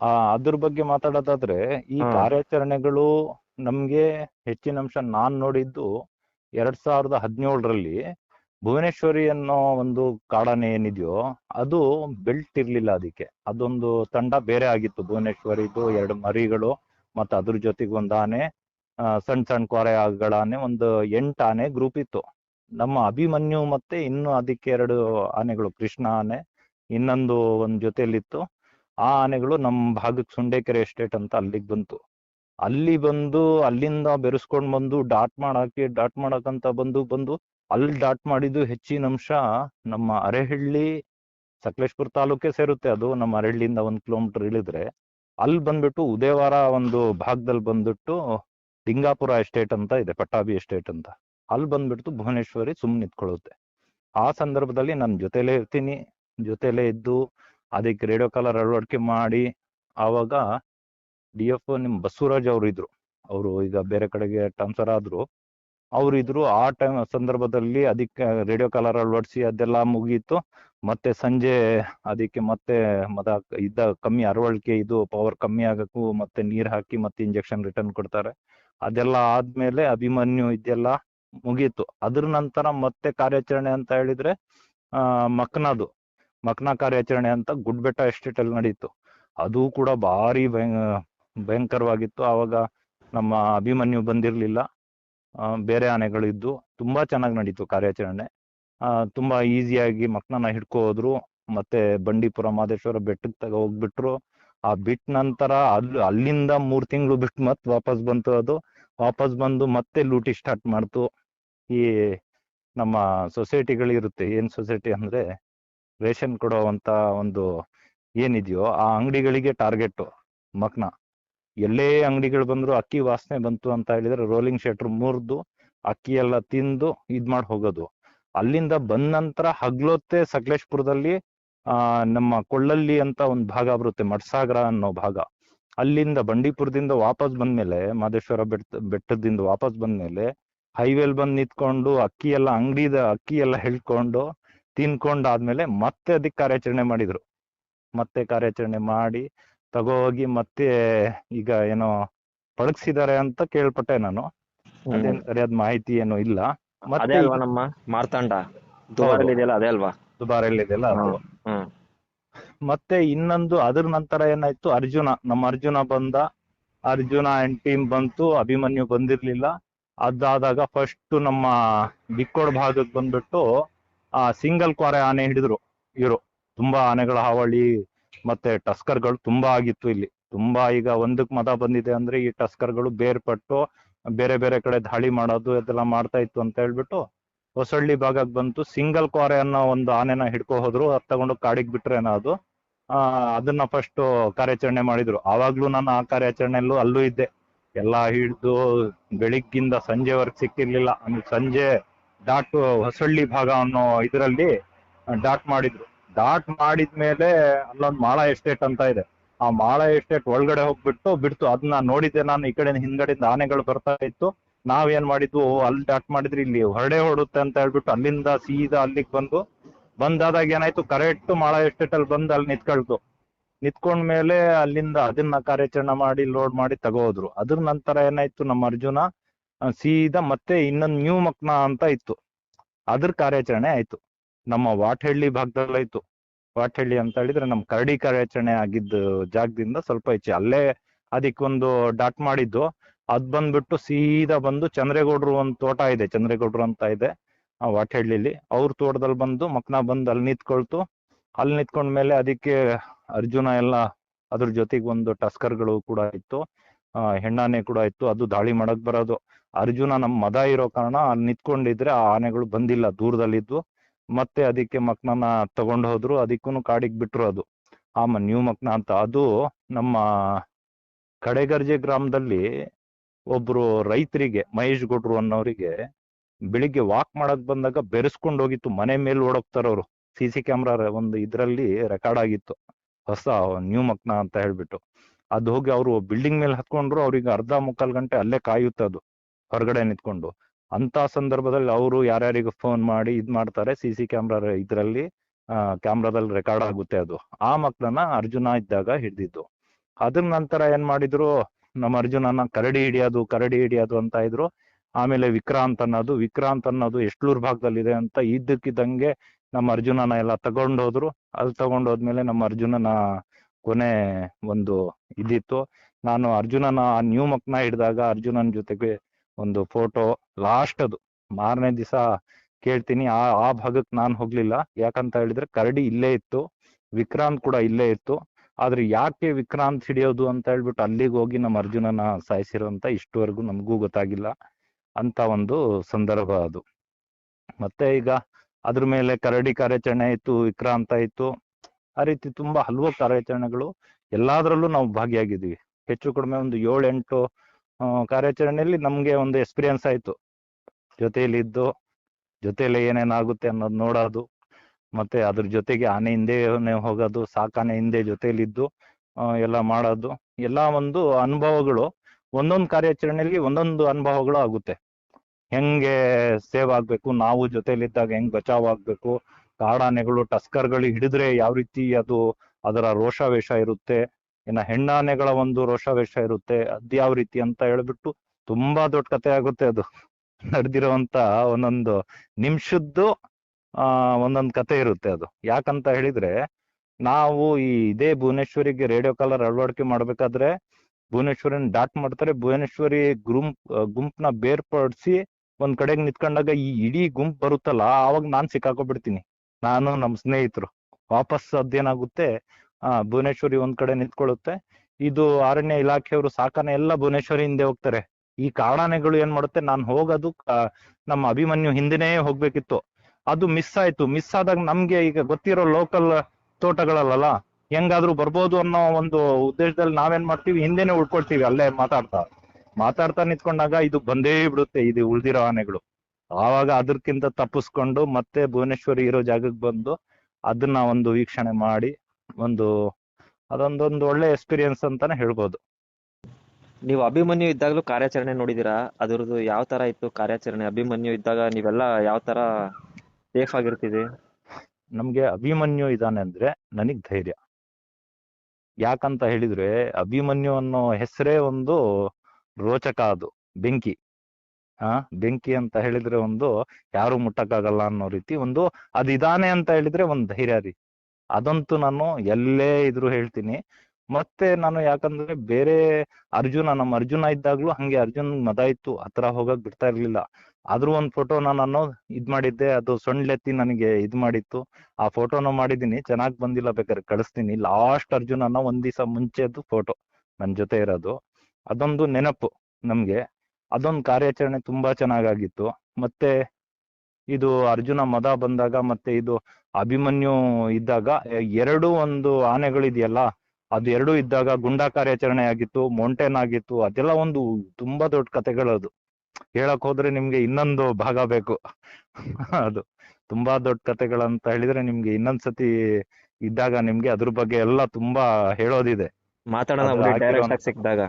ಆ ಅದ್ರ ಬಗ್ಗೆ ಮಾತಾಡೋದಾದ್ರೆ ಈ. ಕಾರ್ಯಾಚರಣೆಗಳು ನಮ್ಗೆ ಹೆಚ್ಚಿನ ಅಂಶ ನಾನ್ ನೋಡಿದ್ದು ಎರಡ್ ಸಾವಿರದ ಹದಿನೇಳರಲ್ಲಿ ಭುವನೇಶ್ವರಿ ಅನ್ನೋ ಒಂದು ಕಾಡಾನೆ ಏನಿದೆಯೋ, ಅದು ಬೆಲ್ಟ್ ಇರ್ಲಿಲ್ಲ ಅದಕ್ಕೆ. ಅದೊಂದು ತಂಡ ಬೇರೆ ಆಗಿತ್ತು. ಭುವನೇಶ್ವರಿದು ಎರಡು ಮರಿಗಳು, ಮತ್ತೆ ಅದ್ರ ಜೊತೆಗೆ ಒಂದು ಆನೆ ಸಣ್ಣ ಸಣ್ಣ ಕೊರೆ ಆನೆ, ಒಂದು ಎಂಟು ಆನೆ ಗ್ರೂಪ್ ಇತ್ತು. ನಮ್ಮ ಅಭಿಮನ್ಯು ಮತ್ತೆ ಇನ್ನು ಅದಕ್ಕೆ ಎರಡು ಆನೆಗಳು, ಕೃಷ್ಣ ಆನೆ, ಇನ್ನೊಂದು ಒಂದ್ ಜೊತೆಲಿತ್ತು ಆ ಆನೆಗಳು ನಮ್ಮ ಭಾಗಕ್ಕೆ ಸುಂಡೇಕೆರೆ ಎಸ್ಟೇಟ್ ಅಂತ ಅಲ್ಲಿಗೆ ಬಂತು. ಅಲ್ಲಿ ಬಂದು ಅಲ್ಲಿಂದ ಬೆರೆಸ್ಕೊಂಡ್ ಬಂದು ಡಾಟ್ ಮಾಡಾಕಿ, ಡಾಟ್ ಮಾಡಕಂತ ಬಂದು ಬಂದು ಅಲ್ಲಿ ಡಾಟ್ ಮಾಡಿದ್ದು ಹೆಚ್ಚಿನ ಅಂಶ ನಮ್ಮ ಅರೆಹಳ್ಳಿ, ಸಕಲೇಶ್ಪುರ ತಾಲೂಕೇ ಸೇರುತ್ತೆ. ಅದು ನಮ್ಮ ಅರೆಹಳ್ಳಿಯಿಂದ ಒಂದು ಕಿಲೋಮೀಟರ್ ಇಳಿದ್ರೆ. ಅಲ್ಲಿ ಬಂದ್ಬಿಟ್ಟು ಉದಯವಾರ ಒಂದು ಭಾಗದಲ್ಲಿ ಬಂದ್ಬಿಟ್ಟು ಲಿಂಗಾಪುರ ಎಸ್ಟೇಟ್ ಅಂತ ಇದೆ ಪಟ್ಟಾಬಿ ಎಸ್ಟೇಟ್ ಅಂತ. ಅಲ್ಲಿ ಬಂದ್ಬಿಟ್ಟು ಭುವನೇಶ್ವರಿ ಸುಮ್ಮನೆ ನಿಂತ್ಕೊಳ್ಳುತ್ತೆ. ಆ ಸಂದರ್ಭದಲ್ಲಿ ನಾನು ಜೊತೆಲೇ ಇರ್ತೀನಿ, ಜೊತೆಲೇ ಇದ್ದು ಅದಕ್ಕೆ ರೇಡಿಯೋ ಕಾಲರ್ ಅಳವಡಿಕೆ ಮಾಡಿ. ಆವಾಗ ಡಿ ಎಫ್ ನಿಮ್ ಬಸವರಾಜ್ ಅವರು ಇದ್ರು. ಅವರು ಈಗ ಬೇರೆ ಕಡೆಗೆ ಟ್ರಾನ್ಸ್ಫರ್ ಆದ್ರು. ಅವ್ರು ಆ ಟೈಮ್ ಸಂದರ್ಭದಲ್ಲಿ ಅದಕ್ಕೆ ರೇಡಿಯೋ ಕಾಲರ್ ಅಳವಡಿಸಿ ಅದೆಲ್ಲ ಮುಗೀತು. ಮತ್ತೆ ಸಂಜೆ ಅದಕ್ಕೆ ಮತ್ತೆ ಮದ ಇದ್ದ ಕಮ್ಮಿ ಅರವಳಿಕೆ ಇದು ಪವರ್ ಕಮ್ಮಿ ಆಗಕ್ಕೂ ಮತ್ತೆ ನೀರ್ ಹಾಕಿ ಮತ್ತೆ ಇಂಜೆಕ್ಷನ್ ರಿಟರ್ನ್ ಕೊಡ್ತಾರೆ. ಅದೆಲ್ಲ ಆದ್ಮೇಲೆ ಅಭಿಮನ್ಯು ಇದೆಲ್ಲ ಮುಗೀತು. ಅದ್ರ ನಂತರ ಮತ್ತೆ ಕಾರ್ಯಾಚರಣೆ ಅಂತ ಹೇಳಿದ್ರೆ, ಆ, ಮಕ್ನದು. ಮಕ್ನ ಕಾರ್ಯಾಚರಣೆ ಅಂತ ಗುಡ್ಬೆಟ್ಟ ಎಸ್ಟೇಟ್ ಅಲ್ಲಿ ನಡೀತು. ಅದು ಕೂಡ ಭಾರಿ ಭಯ, ಭಯಂಕರವಾಗಿತ್ತು. ಆವಾಗ ನಮ್ಮ ಅಭಿಮನ್ಯು ಬಂದಿರ್ಲಿಲ್ಲ. ಬೇರೆ ಆನೆಗಳು ಇದ್ದು ತುಂಬಾ ಚೆನ್ನಾಗಿ ನಡೀತು ಕಾರ್ಯಾಚರಣೆ. ತುಂಬಾ ಈಸಿಯಾಗಿ ಮಕ್ಕಳನ್ನ ಹಿಡ್ಕೊ ಹೋದ್ರು ಮತ್ತೆ ಬಂಡೀಪುರ, ಮಾದೇಶ್ವರ ಬೆಟ್ಟಕ್ಕೆ ತಗ ಹೋಗ್ಬಿಟ್ರು. ಆ ಬಿಟ್ ನಂತರ ಅಲ್ಲಿ ಅಲ್ಲಿಂದ ಮೂರ್ ತಿಂಗಳು ಬಿಟ್ಟು ಮತ್ ವಾಪಸ್ ಬಂತು ಅದು. ವಾಪಸ್ ಬಂದು ಮತ್ತೆ ಲೂಟಿ ಸ್ಟಾರ್ಟ್ ಮಾಡ್ತು. ಈ ನಮ್ಮ ಸೊಸೈಟಿಗಳಿರುತ್ತೆ. ಏನ್ ಸೊಸೈಟಿ ಅಂದ್ರೆ ರೇಷನ್ ಕೊಡುವಂತ ಒಂದು ಏನಿದೆಯೋ ಆ ಅಂಗಡಿಗಳಿಗೆ ಟಾರ್ಗೆಟ್ ಮಕ್ನ. ಎಲ್ಲೇ ಅಂಗಡಿಗಳು ಬಂದ್ರು ಅಕ್ಕಿ ವಾಸನೆ ಬಂತು ಅಂತ ಹೇಳಿದ್ರೆ ರೋಲಿಂಗ್ ಶೆಟ್ರ್ ಮುರಿದು ಅಕ್ಕಿ ಎಲ್ಲ ತಿಂದು ಇದ್ ಮಾಡಿ ಹೋಗೋದು. ಅಲ್ಲಿಂದ ಬಂದ ನಂತರ ಹಗ್ಲೊತ್ತೆ ಸಕಲೇಶ್ಪುರದಲ್ಲಿ, ಆ, ನಮ್ಮ ಕೊಳ್ಳಲ್ಲಿ ಅಂತ ಒಂದು ಭಾಗ ಬರುತ್ತೆ, ಮಡ್ಸಾಗರ ಅನ್ನೋ ಭಾಗ. ಅಲ್ಲಿಂದ ಬಂಡೀಪುರದಿಂದ ವಾಪಸ್ ಬಂದ್ಮೇಲೆ, ಮಾದೇಶ್ವರ ಬೆಟ್ಟ, ಬೆಟ್ಟದಿಂದ ವಾಪಸ್ ಬಂದ್ಮೇಲೆ ಹೈವೇಲ್ ಬಂದ್ ನಿಂತ್ಕೊಂಡು ಅಕ್ಕಿ ಎಲ್ಲ ಅಂಗಡಿದ ಅಕ್ಕಿ ಎಲ್ಲ ಹೇಳ್ಕೊಂಡು ತಿನ್ಕೊಂಡಾದ್ಮೇಲೆ ಮತ್ತೆ ಅದಕ್ಕೆ ಕಾರ್ಯಾಚರಣೆ ಮಾಡಿದ್ರು. ಮತ್ತೆ ಕಾರ್ಯಾಚರಣೆ ಮಾಡಿ ತಗೋಗಿ ಮತ್ತೆ ಈಗ ಏನೋ ಪಳಗ್ಸಿದ್ದಾರೆ ಅಂತ ಕೇಳ್ಪಟ್ಟೆ ನಾನು. ಅದೇನ್ ಸರಿಯಾದ ಮಾಹಿತಿ ಏನು ಇಲ್ಲ. ಅದೇ ಮತ್ತೆ ಅಲ್ವಾ ನಮ್ಮ ಮಾರ್ತಾಂಡ? ದುಬಾರಲ್ಲಿ ಇದೆಯಲ್ಲ ಅದೇ ಅಲ್ವಾ? ಅದು. ಹ್ಮ್ ಮತ್ತೆ ಇನ್ನೊಂದು ಅದ್ರ ನಂತರ ಏನಾಯ್ತು? ಅರ್ಜುನ ನಮ್ಮ ಅರ್ಜುನ ಬಂದ. ಅರ್ಜುನ ಅಂಡ್ ಟೀಮ್ ಬಂತು ಅಭಿಮನ್ಯು ಬಂದಿರ್ಲಿಲ್ಲ. ಅದಾದಾಗ ಫಸ್ಟ್ ನಮ್ಮ ಬಿಕ್ಕೋಡ್ ಭಾಗಕ್ಕೆ ಬಂದ್ಬಿಟ್ಟು ಆ ಸಿಂಗಲ್ ಕ್ವಾರೆ ಆನೆ ಹಿಡಿದ್ರು ಇವರು. ತುಂಬಾ ಆನೆಗಳ ಹಾವಳಿ ಮತ್ತೆ ಟಸ್ಕರ್ಗಳು ತುಂಬಾ ಆಗಿತ್ತು ಇಲ್ಲಿ. ತುಂಬಾ ಈಗ ಒಂದಕ್ ಮತ ಬಂದಿದೆ ಅಂದ್ರೆ ಈ ಟಸ್ಕರ್ಗಳು ಬೇರ್ಪಟ್ಟು ಬೇರೆ ಬೇರೆ ಕಡೆ ದಾಳಿ ಮಾಡೋದು ಅದೆಲ್ಲ ಮಾಡ್ತಾ ಇತ್ತು ಅಂತ ಹೇಳ್ಬಿಟ್ಟು ಹೊಸಳ್ಳಿ ಭಾಗಕ್ಕೆ ಬಂತು. ಸಿಂಗಲ್ ಕ್ವಾರೆ ಅನ್ನೋ ಒಂದು ಆನೆನ ಹಿಡ್ಕೊ ಹೋದ್ರು. ಅದ್ ತಗೊಂಡು ಕಾಡಿಗೆ ಬಿಟ್ರೆನೋ ಅದು. ಆ, ಅದನ್ನ ಫಸ್ಟ್ ಕಾರ್ಯಾಚರಣೆ ಮಾಡಿದ್ರು. ಆವಾಗ್ಲೂ ನಾನು ಆ ಕಾರ್ಯಾಚರಣೆಯಲ್ಲೂ ಅಲ್ಲೂ ಇದ್ದೆ. ಎಲ್ಲಾ ಹಿಡಿದು ಬೆಳಿಗ್ಗಿಂದ ಸಂಜೆವರೆಗೆ ಸಿಕ್ಕಿರ್ಲಿಲ್ಲ. ಸಂಜೆ ಡಾಟ್ ಹೊಸಳ್ಳಿ ಭಾಗ ಅನ್ನೋ ಇದರಲ್ಲಿ ಡಾಟ್ ಮಾಡಿದ್ರು. ಡಾಟ್ ಮಾಡಿದ್ಮೇಲೆ ಅಲ್ಲೊಂದು ಮಾಳ ಎಸ್ಟೇಟ್ ಅಂತ ಇದೆ. ಆ ಮಾಳ ಎಸ್ಟೇಟ್ ಒಳಗಡೆ ಹೋಗ್ಬಿಟ್ಟು ಬಿಡ್ತು. ಅದನ್ನ ನೋಡಿದ್ದೆ ನಾನು, ಈ ಕಡೆ ಹಿಂದ್ಗಡೆಯಿಂದ ಆನೆಗಳು ಬರ್ತಾ ಇತ್ತು. ನಾವ್ ಏನ್ ಮಾಡಿದ್ವು ಅಲ್ಲಿ ಡಾಟ್ ಮಾಡಿದ್ರೆ, ಇಲ್ಲಿ ಹೊರಡೆ ಹೊಡುತ್ತೆ ಅಂತ ಹೇಳ್ಬಿಟ್ಟು ಅಲ್ಲಿಂದ ಸೀದಾ ಅಲ್ಲಿಗೆ ಬಂದು, ಬಂದಾದಾಗ ಏನಾಯ್ತು? ಕರೆಕ್ಟ್ ಮಾಳ ಎಸ್ಟೇಟ್ ಅಲ್ಲಿ ಬಂದು ಅಲ್ಲಿ ನಿತ್ಕೊಳ್ತು ನಿತ್ಕೊಂಡ ಮೇಲೆ ಅಲ್ಲಿಂದ ಅದನ್ನ ಕಾರ್ಯಾಚರಣೆ ಮಾಡಿ, ಲೋಡ್ ಮಾಡಿ ತಗೋದ್ರು. ಅದ್ರ ನಂತರ ಏನಾಯ್ತು ನಮ್ಮ ಅರ್ಜುನ? ಸೀದಾ ಮತ್ತೆ ಇನ್ನೊಂದು ನ್ಯೂ ಮಕ್ನ ಅಂತ ಇತ್ತು. ಅದ್ರ ಕಾರ್ಯಾಚರಣೆ ಆಯ್ತು. ನಮ್ಮ ವಾಟಹಳ್ಳಿ ಭಾಗದಲ್ಲಾಯ್ತು. ವಾಟಹಳ್ಳಿ ಅಂತ ಹೇಳಿದ್ರೆ ನಮ್ ಕರಡಿ ಕಾರ್ಯಾಚರಣೆ ಆಗಿದ್ದ ಜಾಗದಿಂದ ಸ್ವಲ್ಪ ಹೆಚ್ಚು ಅಲ್ಲೇ ಅದಕ್ಕೊಂದು ಡಾಟ್ ಮಾಡಿದ್ದು. ಅದ್ ಬಂದ್ಬಿಟ್ಟು ಸೀದಾ ಬಂದು ಚಂದ್ರೇಗೌಡ್ರು ಒಂದು ತೋಟ ಇದೆ, ಚಂದ್ರೇಗೌಡ್ರು ಅಂತ ಇದೆ, ಆ ವಾಟಹಳ್ಳಿಲಿ ಅವ್ರ ತೋಟದಲ್ಲಿ ಬಂದು ಮಕ್ನ ಬಂದು ಅಲ್ಲಿ ನಿಂತ್ಕೊಳ್ತು. ಅಲ್ಲಿ ನಿಂತ್ಕೊಂಡ್ಮೇಲೆ ಅದಕ್ಕೆ ಅರ್ಜುನ ಎಲ್ಲ ಅದ್ರ ಜೊತೆಗೆ ಒಂದು ಟಸ್ಕರ್ಗಳು ಕೂಡ ಇತ್ತು, ಆ ಹೆಣ್ಣಾನೆ ಕೂಡ ಇತ್ತು, ಅದು ದಾಳಿ ಮಾಡಕ್ ಬರೋದು. ಅರ್ಜುನ ನಮ್ ಮದ ಇರೋ ಕಾರಣ ಅಲ್ಲಿ ನಿಂತ್ಕೊಂಡಿದ್ರೆ ಆ ಆನೆಗಳು ಬಂದಿಲ್ಲ ದೂರದಲ್ಲಿದ್ವು ಮತ್ತೆ ಅದಕ್ಕೆ ಮಕ್ನನ್ನ ತಗೊಂಡ್ ಹೋದ್ರು ಅದಕ್ಕೂ ಕಾಡಿಗೆ ಬಿಟ್ರು ಅದು. ಆಮ, ನ್ಯೂ ಮಕ್ನ ಅಂತ. ಅದು ನಮ್ಮ ಕಡೆಗರ್ಜೆ ಗ್ರಾಮದಲ್ಲಿ ಒಬ್ರು ರೈತರಿಗೆ, ಮಹೇಶ್ ಗೌಡ್ರು ಅನ್ನೋರಿಗೆ ಬೆಳಿಗ್ಗೆ ವಾಕ್ ಮಾಡಕ್ ಬಂದಾಗ ಬೆರೆಸ್ಕೊಂಡು ಹೋಗಿತ್ತು. ಮನೆ ಮೇಲೆ ಓಡೋಗ್ತಾರ ಅವ್ರು. ಸಿ ಸಿ ಕ್ಯಾಮ್ರಾ ಒಂದು ಇದ್ರಲ್ಲಿ ರೆಕಾರ್ಡ್ ಆಗಿತ್ತು. ಹೊಸ ನ್ಯೂ ಮಕ್ನ ಅಂತ ಹೇಳ್ಬಿಟ್ಟು. ಅದು ಹೋಗಿ ಅವರು ಬಿಲ್ಡಿಂಗ್ ಮೇಲೆ ಹತ್ಕೊಂಡ್ರು, ಅವ್ರಿಗೆ ಅರ್ಧ ಮುಕ್ಕಾಲ್ ಗಂಟೆ ಅಲ್ಲೇ ಕಾಯುತ್ತೆ ಅದು. ಹೊರಗಡೆ ನಿಂತ್ಕೊಂಡು. ಅಂತ ಸಂದರ್ಭದಲ್ಲಿ ಅವರು ಯಾರ್ಯಾರಿಗೂ ಫೋನ್ ಮಾಡಿ ಇದ್ ಮಾಡ್ತಾರೆ ಸಿ ಸಿ ಕ್ಯಾಮ್ರಾ ಇದ್ರಲ್ಲಿ ಕ್ಯಾಮ್ರಾದಲ್ಲಿ ರೆಕಾರ್ಡ್ ಆಗುತ್ತೆ ಅದು. ಆ ಮಕ್ಳನ್ನ ಅರ್ಜುನ ಇದ್ದಾಗ ಹಿಡ್ದಿದ್ದು. ಅದ್ರ ನಂತರ ಏನ್ ಮಾಡಿದ್ರು, ನಮ್ಮ ಅರ್ಜುನನ ಕರಡಿ ಹಿಡಿಯೋದು ಕರಡಿ ಹಿಡಿಯೋದು ಅಂತ ಇದ್ರು. ಆಮೇಲೆ ವಿಕ್ರಾಂತ್ ಅನ್ನೋದು ವಿಕ್ರಾಂತ್ ಅನ್ನೋದು ಎಷ್ಟ್ಲೂರ್ ಭಾಗದಲ್ಲಿದೆ ಅಂತ ಇದ್ದಕ್ಕಿದ್ದಂಗೆ ನಮ್ಮ ಅರ್ಜುನನ ಎಲ್ಲ ತಗೊಂಡೋದ್ರು. ಅಲ್ಲಿ ತಗೊಂಡೋದ್ಮೇಲೆ ನಮ್ಮ ಅರ್ಜುನನ ಕೊನೆ ಒಂದು ಇದಿತ್ತು. ನಾನು ಅರ್ಜುನನ, ಆ ನ್ಯೂ ಮಕ್ನ ಹಿಡಿದಾಗ ಅರ್ಜುನನ್ ಜೊತೆಗೆ ಒಂದು ಫೋಟೋ ಲಾಸ್ಟ್ ಅದು. ಮಾರನೇ ದಿವಸ ಕೇಳ್ತೀನಿ ಆ ಆ ಭಾಗಕ್ಕೆ ನಾನು ಹೋಗ್ಲಿಲ್ಲ. ಯಾಕಂತ ಹೇಳಿದ್ರೆ ಕರಡಿ ಇಲ್ಲೇ ಇತ್ತು. ವಿಕ್ರಾಂತ್ ಕೂಡ ಇಲ್ಲೇ ಇತ್ತು. ಆದ್ರೆ ಯಾಕೆ ವಿಕ್ರಾಂತ್ ಹಿಡಿಯೋದು ಅಂತ ಹೇಳ್ಬಿಟ್ಟು ಅಲ್ಲಿಗೆ ಹೋಗಿ ನಮ್ಮ ಅರ್ಜುನನ ಸಾಯಿಸಿರೋಂತ ಇಷ್ಟುವರೆಗೂ ನಮಗೂ ಗೊತ್ತಾಗಿಲ್ಲ ಅಂತ ಒಂದು ಸಂದರ್ಭ ಅದು. ಮತ್ತೆ ಈಗ ಅದ್ರ ಮೇಲೆ ಕರಡಿ ಕಾರ್ಯಾಚರಣೆ ಇತ್ತು ವಿಕ್ರಾಂತ ಇತ್ತು. ಆ ರೀತಿ ತುಂಬಾ ಹಲವು ಕಾರ್ಯಾಚರಣೆಗಳು ಎಲ್ಲಾದ್ರಲ್ಲೂ ನಾವು ಭಾಗಿಯಾಗಿದ್ದೀವಿ ಹೆಚ್ಚು ಕಡಿಮೆ ಒಂದು ಏಳು ಎಂಟು ಆ, ಕಾರ್ಯಾಚರಣೆಯಲ್ಲಿ ನಮ್ಗೆ ಒಂದು ಎಕ್ಸ್ಪೀರಿಯನ್ಸ್ ಆಯ್ತು. ಜೊತೆಯಲ್ಲಿ ಇದ್ದು, ಜೊತೆಯಲ್ಲಿ ಏನೇನಾಗುತ್ತೆ ಅನ್ನೋದು ನೋಡೋದು, ಮತ್ತೆ ಅದ್ರ ಜೊತೆಗೆ ಆನೆ ಹಿಂದೆ ಹೋಗೋದು ಸಾಕಾನೆ ಹಿಂದೆ ಜೊತೆಯಲ್ಲಿ ಇದ್ದು ಎಲ್ಲ ಮಾಡೋದು. ಎಲ್ಲ ಒಂದು ಅನುಭವಗಳು, ಒಂದೊಂದು ಕಾರ್ಯಾಚರಣೆಯಲ್ಲಿ ಒಂದೊಂದು ಅನುಭವಗಳು ಆಗುತ್ತೆ. ಹೆಂಗೆ ಸೇವ್ ಆಗ್ಬೇಕು, ನಾವು ಜೊತೆಲಿದ್ದಾಗ ಹೆಂಗ್ ಬಚಾವ್ ಆಗ್ಬೇಕು, ಕಾಡಾನೆಗಳು, ಟಸ್ಕರ್ಗಳು ಹಿಡಿದ್ರೆ ಯಾವ ರೀತಿ ಅದು ಅದರ ರೋಷಾವೇಶ ಇರುತ್ತೆ ಇನ್ನ ಹೆಣ್ಣಾನೆಗಳ ಒಂದು ರೋಷಾವೇಶ ಇರುತ್ತೆ, ಅದ್ ಯಾವ ರೀತಿ ಅಂತ ಹೇಳ್ಬಿಟ್ಟು ತುಂಬಾ ದೊಡ್ಡ ಕಥೆ ಆಗುತ್ತೆ ಅದು. ನಡೆದಿರುವಂತ ಒಂದೊಂದು ನಿಮಿಷದ್ದು, ಆ, ಒಂದೊಂದು ಕತೆ ಇರುತ್ತೆ ಅದು. ಯಾಕಂತ ಹೇಳಿದ್ರೆ, ನಾವು ಈ ಇದೇ ಭುವನೇಶ್ವರಿಗೆ ರೇಡಿಯೋ ಕಾಲರ್ ಅಳವಡಿಕೆ ಮಾಡ್ಬೇಕಾದ್ರೆ, ಭುವನೇಶ್ವರಿನ ಡಾಟ್ ಮಾಡ್ತಾರೆ, ಭುವನೇಶ್ವರಿ ಗುಂಪ್ ಗುಂಪ್ನ ಬೇರ್ಪಡಿಸಿ ಒಂದ್ ಕಡೆಗೆ ನಿಂತ್ಕೊಂಡಾಗ ಈ ಇಡೀ ಗುಂಪ್ ಬರುತ್ತಲ್ಲ ಅವಾಗ ನಾನ್ ಸಿಕ್ಕಾಕೊಬಿಡ್ತೀನಿ. ನಾನು ನಮ್ ಸ್ನೇಹಿತರು. ವಾಪಸ್ ಅದೇನಾಗುತ್ತೆ ಆ, ಭುವನೇಶ್ವರಿ ಒಂದ್ ಕಡೆ ನಿಂತ್ಕೊಳ್ಳುತ್ತೆ. ಇದು ಅರಣ್ಯ ಇಲಾಖೆಯವರು ಸಾಕನೆ ಎಲ್ಲ ಭುವನೇಶ್ವರಿ ಹಿಂದೆ ಹೋಗ್ತಾರೆ. ಈ ಕಾಡಾನೆಗಳು ಏನ್ ಮಾಡುತ್ತೆ, ನಾನ್ ಹೋಗೋದು ನಮ್ಮ ಅಭಿಮನ್ಯು ಹಿಂದೆನೇ ಹೋಗ್ಬೇಕಿತ್ತು. ಅದು ಮಿಸ್ ಆಯ್ತು. ಮಿಸ್ ಆದಾಗ ನಮ್ಗೆ ಈಗ ಗೊತ್ತಿರೋ ಲೋಕಲ್ ತೋಟಗಳಲ್ಲ ಹೆಂಗಾದ್ರೂ ಬರ್ಬೋದು ಅನ್ನೋ ಒಂದು ಉದ್ದೇಶದಲ್ಲಿ ನಾವೇನ್ ಮಾಡ್ತೀವಿ, ಹಿಂದೆನೆ ಉಳ್ಕೊಳ್ತೀವಿ, ಅಲ್ಲೇ ಮಾತಾಡ್ತಾ. ಮಾತಾಡ್ತಾ ನಿಂತ್ಕೊಂಡಾಗ ಇದು ಬಂದೇ ಬಿಡುತ್ತೆ, ಇದು ಉಳ್ದಿರೋ ಆನೆಗಳು. ಆವಾಗ ಅದಕ್ಕಿಂತ ತಪ್ಪಿಸ್ಕೊಂಡು ಮತ್ತೆ ಭುವನೇಶ್ವರಿ ಇರೋ ಜಾಗಕ್ಕೆ ಬಂದು ಅದನ್ನ ಒಂದು ವೀಕ್ಷಣೆ ಮಾಡಿ ಒಂದು ಅದೊಂದೊಂದು ಒಳ್ಳೆ ಎಕ್ಸ್ಪೀರಿಯನ್ಸ್ ಅಂತಾನೆ ಹೇಳ್ಬೋದು. ನೀವು ಅಭಿಮನ್ಯು ಇದ್ದಾಗಲೂ ಕಾರ್ಯಾಚರಣೆ ನೋಡಿದೀರಾ? ಅದರದ್ದು ಯಾವ ತರ ಇತ್ತು ಕಾರ್ಯಾಚರಣೆ? ಅಭಿಮನ್ಯು ಇದ್ದಾಗ ನೀವೆಲ್ಲ ಯಾವ ತರ ಸೇಫ್ ಆಗಿರ್ತೀವಿ ನಮ್ಗೆ ಅಭಿಮನ್ಯು ಇದಾನೆ ಅಂದ್ರೆ ನನಗ್ ಧೈರ್ಯ. ಯಾಕಂತ ಹೇಳಿದ್ರೆ ಅಭಿಮನ್ಯು ಅನ್ನೋ ಹೆಸರೇ ಒಂದು ರೋಚಕ ಅದು ಬೆಂಕಿ. ಆ ಬೆಂಕಿ ಅಂತ ಹೇಳಿದ್ರೆ ಒಂದು ಯಾರು ಮುಟ್ಟಕ್ಕಾಗಲ್ಲ ಅನ್ನೋ ರೀತಿ ಒಂದು ಅದಿದಾನೆ ಅಂತ ಹೇಳಿದ್ರೆ ಒಂದು ಧೈರ್ಯ ರೀ ಅದಂತೂ ನಾನು ಎಲ್ಲೇ ಇದ್ರು ಹೇಳ್ತೀನಿ. ಮತ್ತೆ ನಾನು ಯಾಕಂದ್ರೆ ಬೇರೆ ಅರ್ಜುನ, ನಮ್ಮ ಅರ್ಜುನ ಇದ್ದಾಗ್ಲೂ ಹಂಗೆ ಅರ್ಜುನ್ ಮದ ಇತ್ತು ಹತ್ರ ಹೋಗಕ್ ಬಿಡ್ತಾ ಇರ್ಲಿಲ್ಲ. ಆದ್ರೂ ಒಂದ್ ಫೋಟೋನ ನಾನು ಇದ್ ಮಾಡಿದ್ದೆ, ಅದು ಸೊಂಡ್ಲೆತ್ತಿ ನನಗೆ ಇದ್ ಮಾಡಿತ್ತು. ಆ ಫೋಟೋನ ಮಾಡಿದೀನಿ ಚೆನ್ನಾಗ್ ಬಂದಿಲ್ಲ ಬೇಕಾದ್ರೆ ಕಳಿಸ್ತೀನಿ. ಲಾಸ್ಟ್ ಅರ್ಜುನನ ಒಂದ್ ದಿವಸ ಮುಂಚೆದು ಫೋಟೋ ನನ್ ಜೊತೆ ಇರೋದು. ಅದೊಂದು ನೆನಪು ನಮ್ಗೆ. ಅದೊಂದು ಕಾರ್ಯಾಚರಣೆ ತುಂಬಾ ಚೆನ್ನಾಗಾಗಿತ್ತು. ಮತ್ತೆ ಇದು ಅರ್ಜುನ ಮದ ಬಂದಾಗ ಮತ್ತೆ ಇದು ಅಭಿಮನ್ಯು ಇದ್ದಾಗ ಎರಡು ಒಂದು ಆನೆಗಳಿದೆಯಲ್ಲ ಅದು ಎರಡು ಇದ್ದಾಗ ಗುಂಡಾ ಕಾರ್ಯಾಚರಣೆ ಆಗಿತ್ತು ಮೌಂಟೇನ್ ಆಗಿತ್ತು ಅದೆಲ್ಲ ಒಂದು ತುಂಬಾ ದೊಡ್ಡ ಕಥೆಗಳದು ಹೇಳಕ್ ಹೋದ್ರೆ ನಿಮ್ಗೆ ಇನ್ನೊಂದು ಭಾಗ ಬೇಕು. ಅದು ತುಂಬಾ ದೊಡ್ಡ ಕಥೆಗಳಂತ ಹೇಳಿದ್ರೆ ನಿಮ್ಗೆ ಇನ್ನೊಂದ್ಸತಿ ಇದ್ದಾಗ ನಿಮ್ಗೆ ಅದ್ರ ಬಗ್ಗೆ ಎಲ್ಲ ತುಂಬಾ ಹೇಳೋದಿದೆ. ಮಾತಾಡೋಣ ಸಿಕ್ಕಿದಾಗ.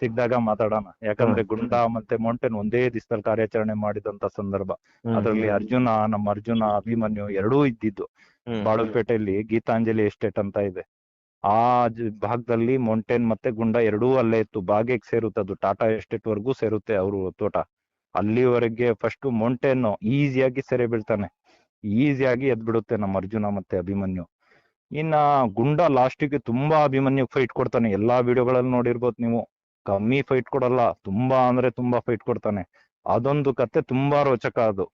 ಸಿಕ್ದಾಗ ಮಾತಾಡೋಣ. ಯಾಕಂದ್ರೆ ಗುಂಡಾ ಮತ್ತೆ ಮೌಂಟೇನ್ ಒಂದೇ ದಿವಸದಲ್ಲಿ ಕಾರ್ಯಾಚರಣೆ ಮಾಡಿದಂತ ಸಂದರ್ಭ. ಅದ್ರಲ್ಲಿ ಅರ್ಜುನ ನಮ್ಮ ಅರ್ಜುನ ಅಭಿಮನ್ಯು ಎರಡೂ ಇದ್ದಿದ್ದು. ಬಾಳುಪೇಟೆಯಲ್ಲಿ ಗೀತಾಂಜಲಿ ಎಸ್ಟೇಟ್ ಅಂತ ಇದೆ. ಆ ಭಾಗದಲ್ಲಿ ಮೌಂಟೇನ್ ಮತ್ತೆ ಗುಂಡ ಎರಡೂ ಅಲ್ಲೇ ಇತ್ತು. ಬಾಗೆಗ್ ಸೇರುತ್ತೆ ಅದು ಟಾಟಾ ಎಸ್ಟೇಟ್ ವರ್ಗೂ ಸೇರುತ್ತೆ ಅವರು ತೋಟ. ಅಲ್ಲಿವರೆಗೆ ಫಸ್ಟ್ ಮೌಂಟೇನ್ ಈಸಿಯಾಗಿ ಸೆರೆ ಬೀಳ್ತಾನೆ. ಈಸಿಯಾಗಿ ಎದ್ ಬಿಡುತ್ತೆ ನಮ್ಮ ಅರ್ಜುನ ಮತ್ತೆ ಅಭಿಮನ್ಯು. ಇನ್ನ ಗುಂಡ ಲಾಸ್ಟಿಗೆ ತುಂಬಾ ಅಭಿಮನ್ಯು ಫೈಟ್ ಕೊಡ್ತಾನೆ. ಎಲ್ಲಾ ವಿಡಿಯೋಗಳಲ್ಲಿ ನೋಡಿರ್ಬೋದು ನೀವು. ಕಮ್ಮಿ ಫೈಟ್ ಕೊಡಲ್ಲ, ತುಂಬಾ ಅಂದ್ರೆ ತುಂಬಾ ಫೈಟ್ ಕೊಡ್ತಾನೆ. ಅದೊಂದು ಕತೆ ತುಂಬಾ ರೋಚಕ ಅದು.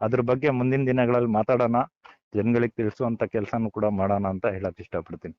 ಅದ್ರ ಬಗ್ಗೆ ಮುಂದಿನ ದಿನಗಳಲ್ಲಿ ಮಾತಾಡೋಣ. ಜನಗಳಿಗೆ ತಿಳಿಸುವಂತ ಕೆಲಸನೂ ಕೂಡ ಮಾಡೋಣ ಅಂತ ಹೇಳಕ್ ಇಷ್ಟಪಡ್ತೀನಿ.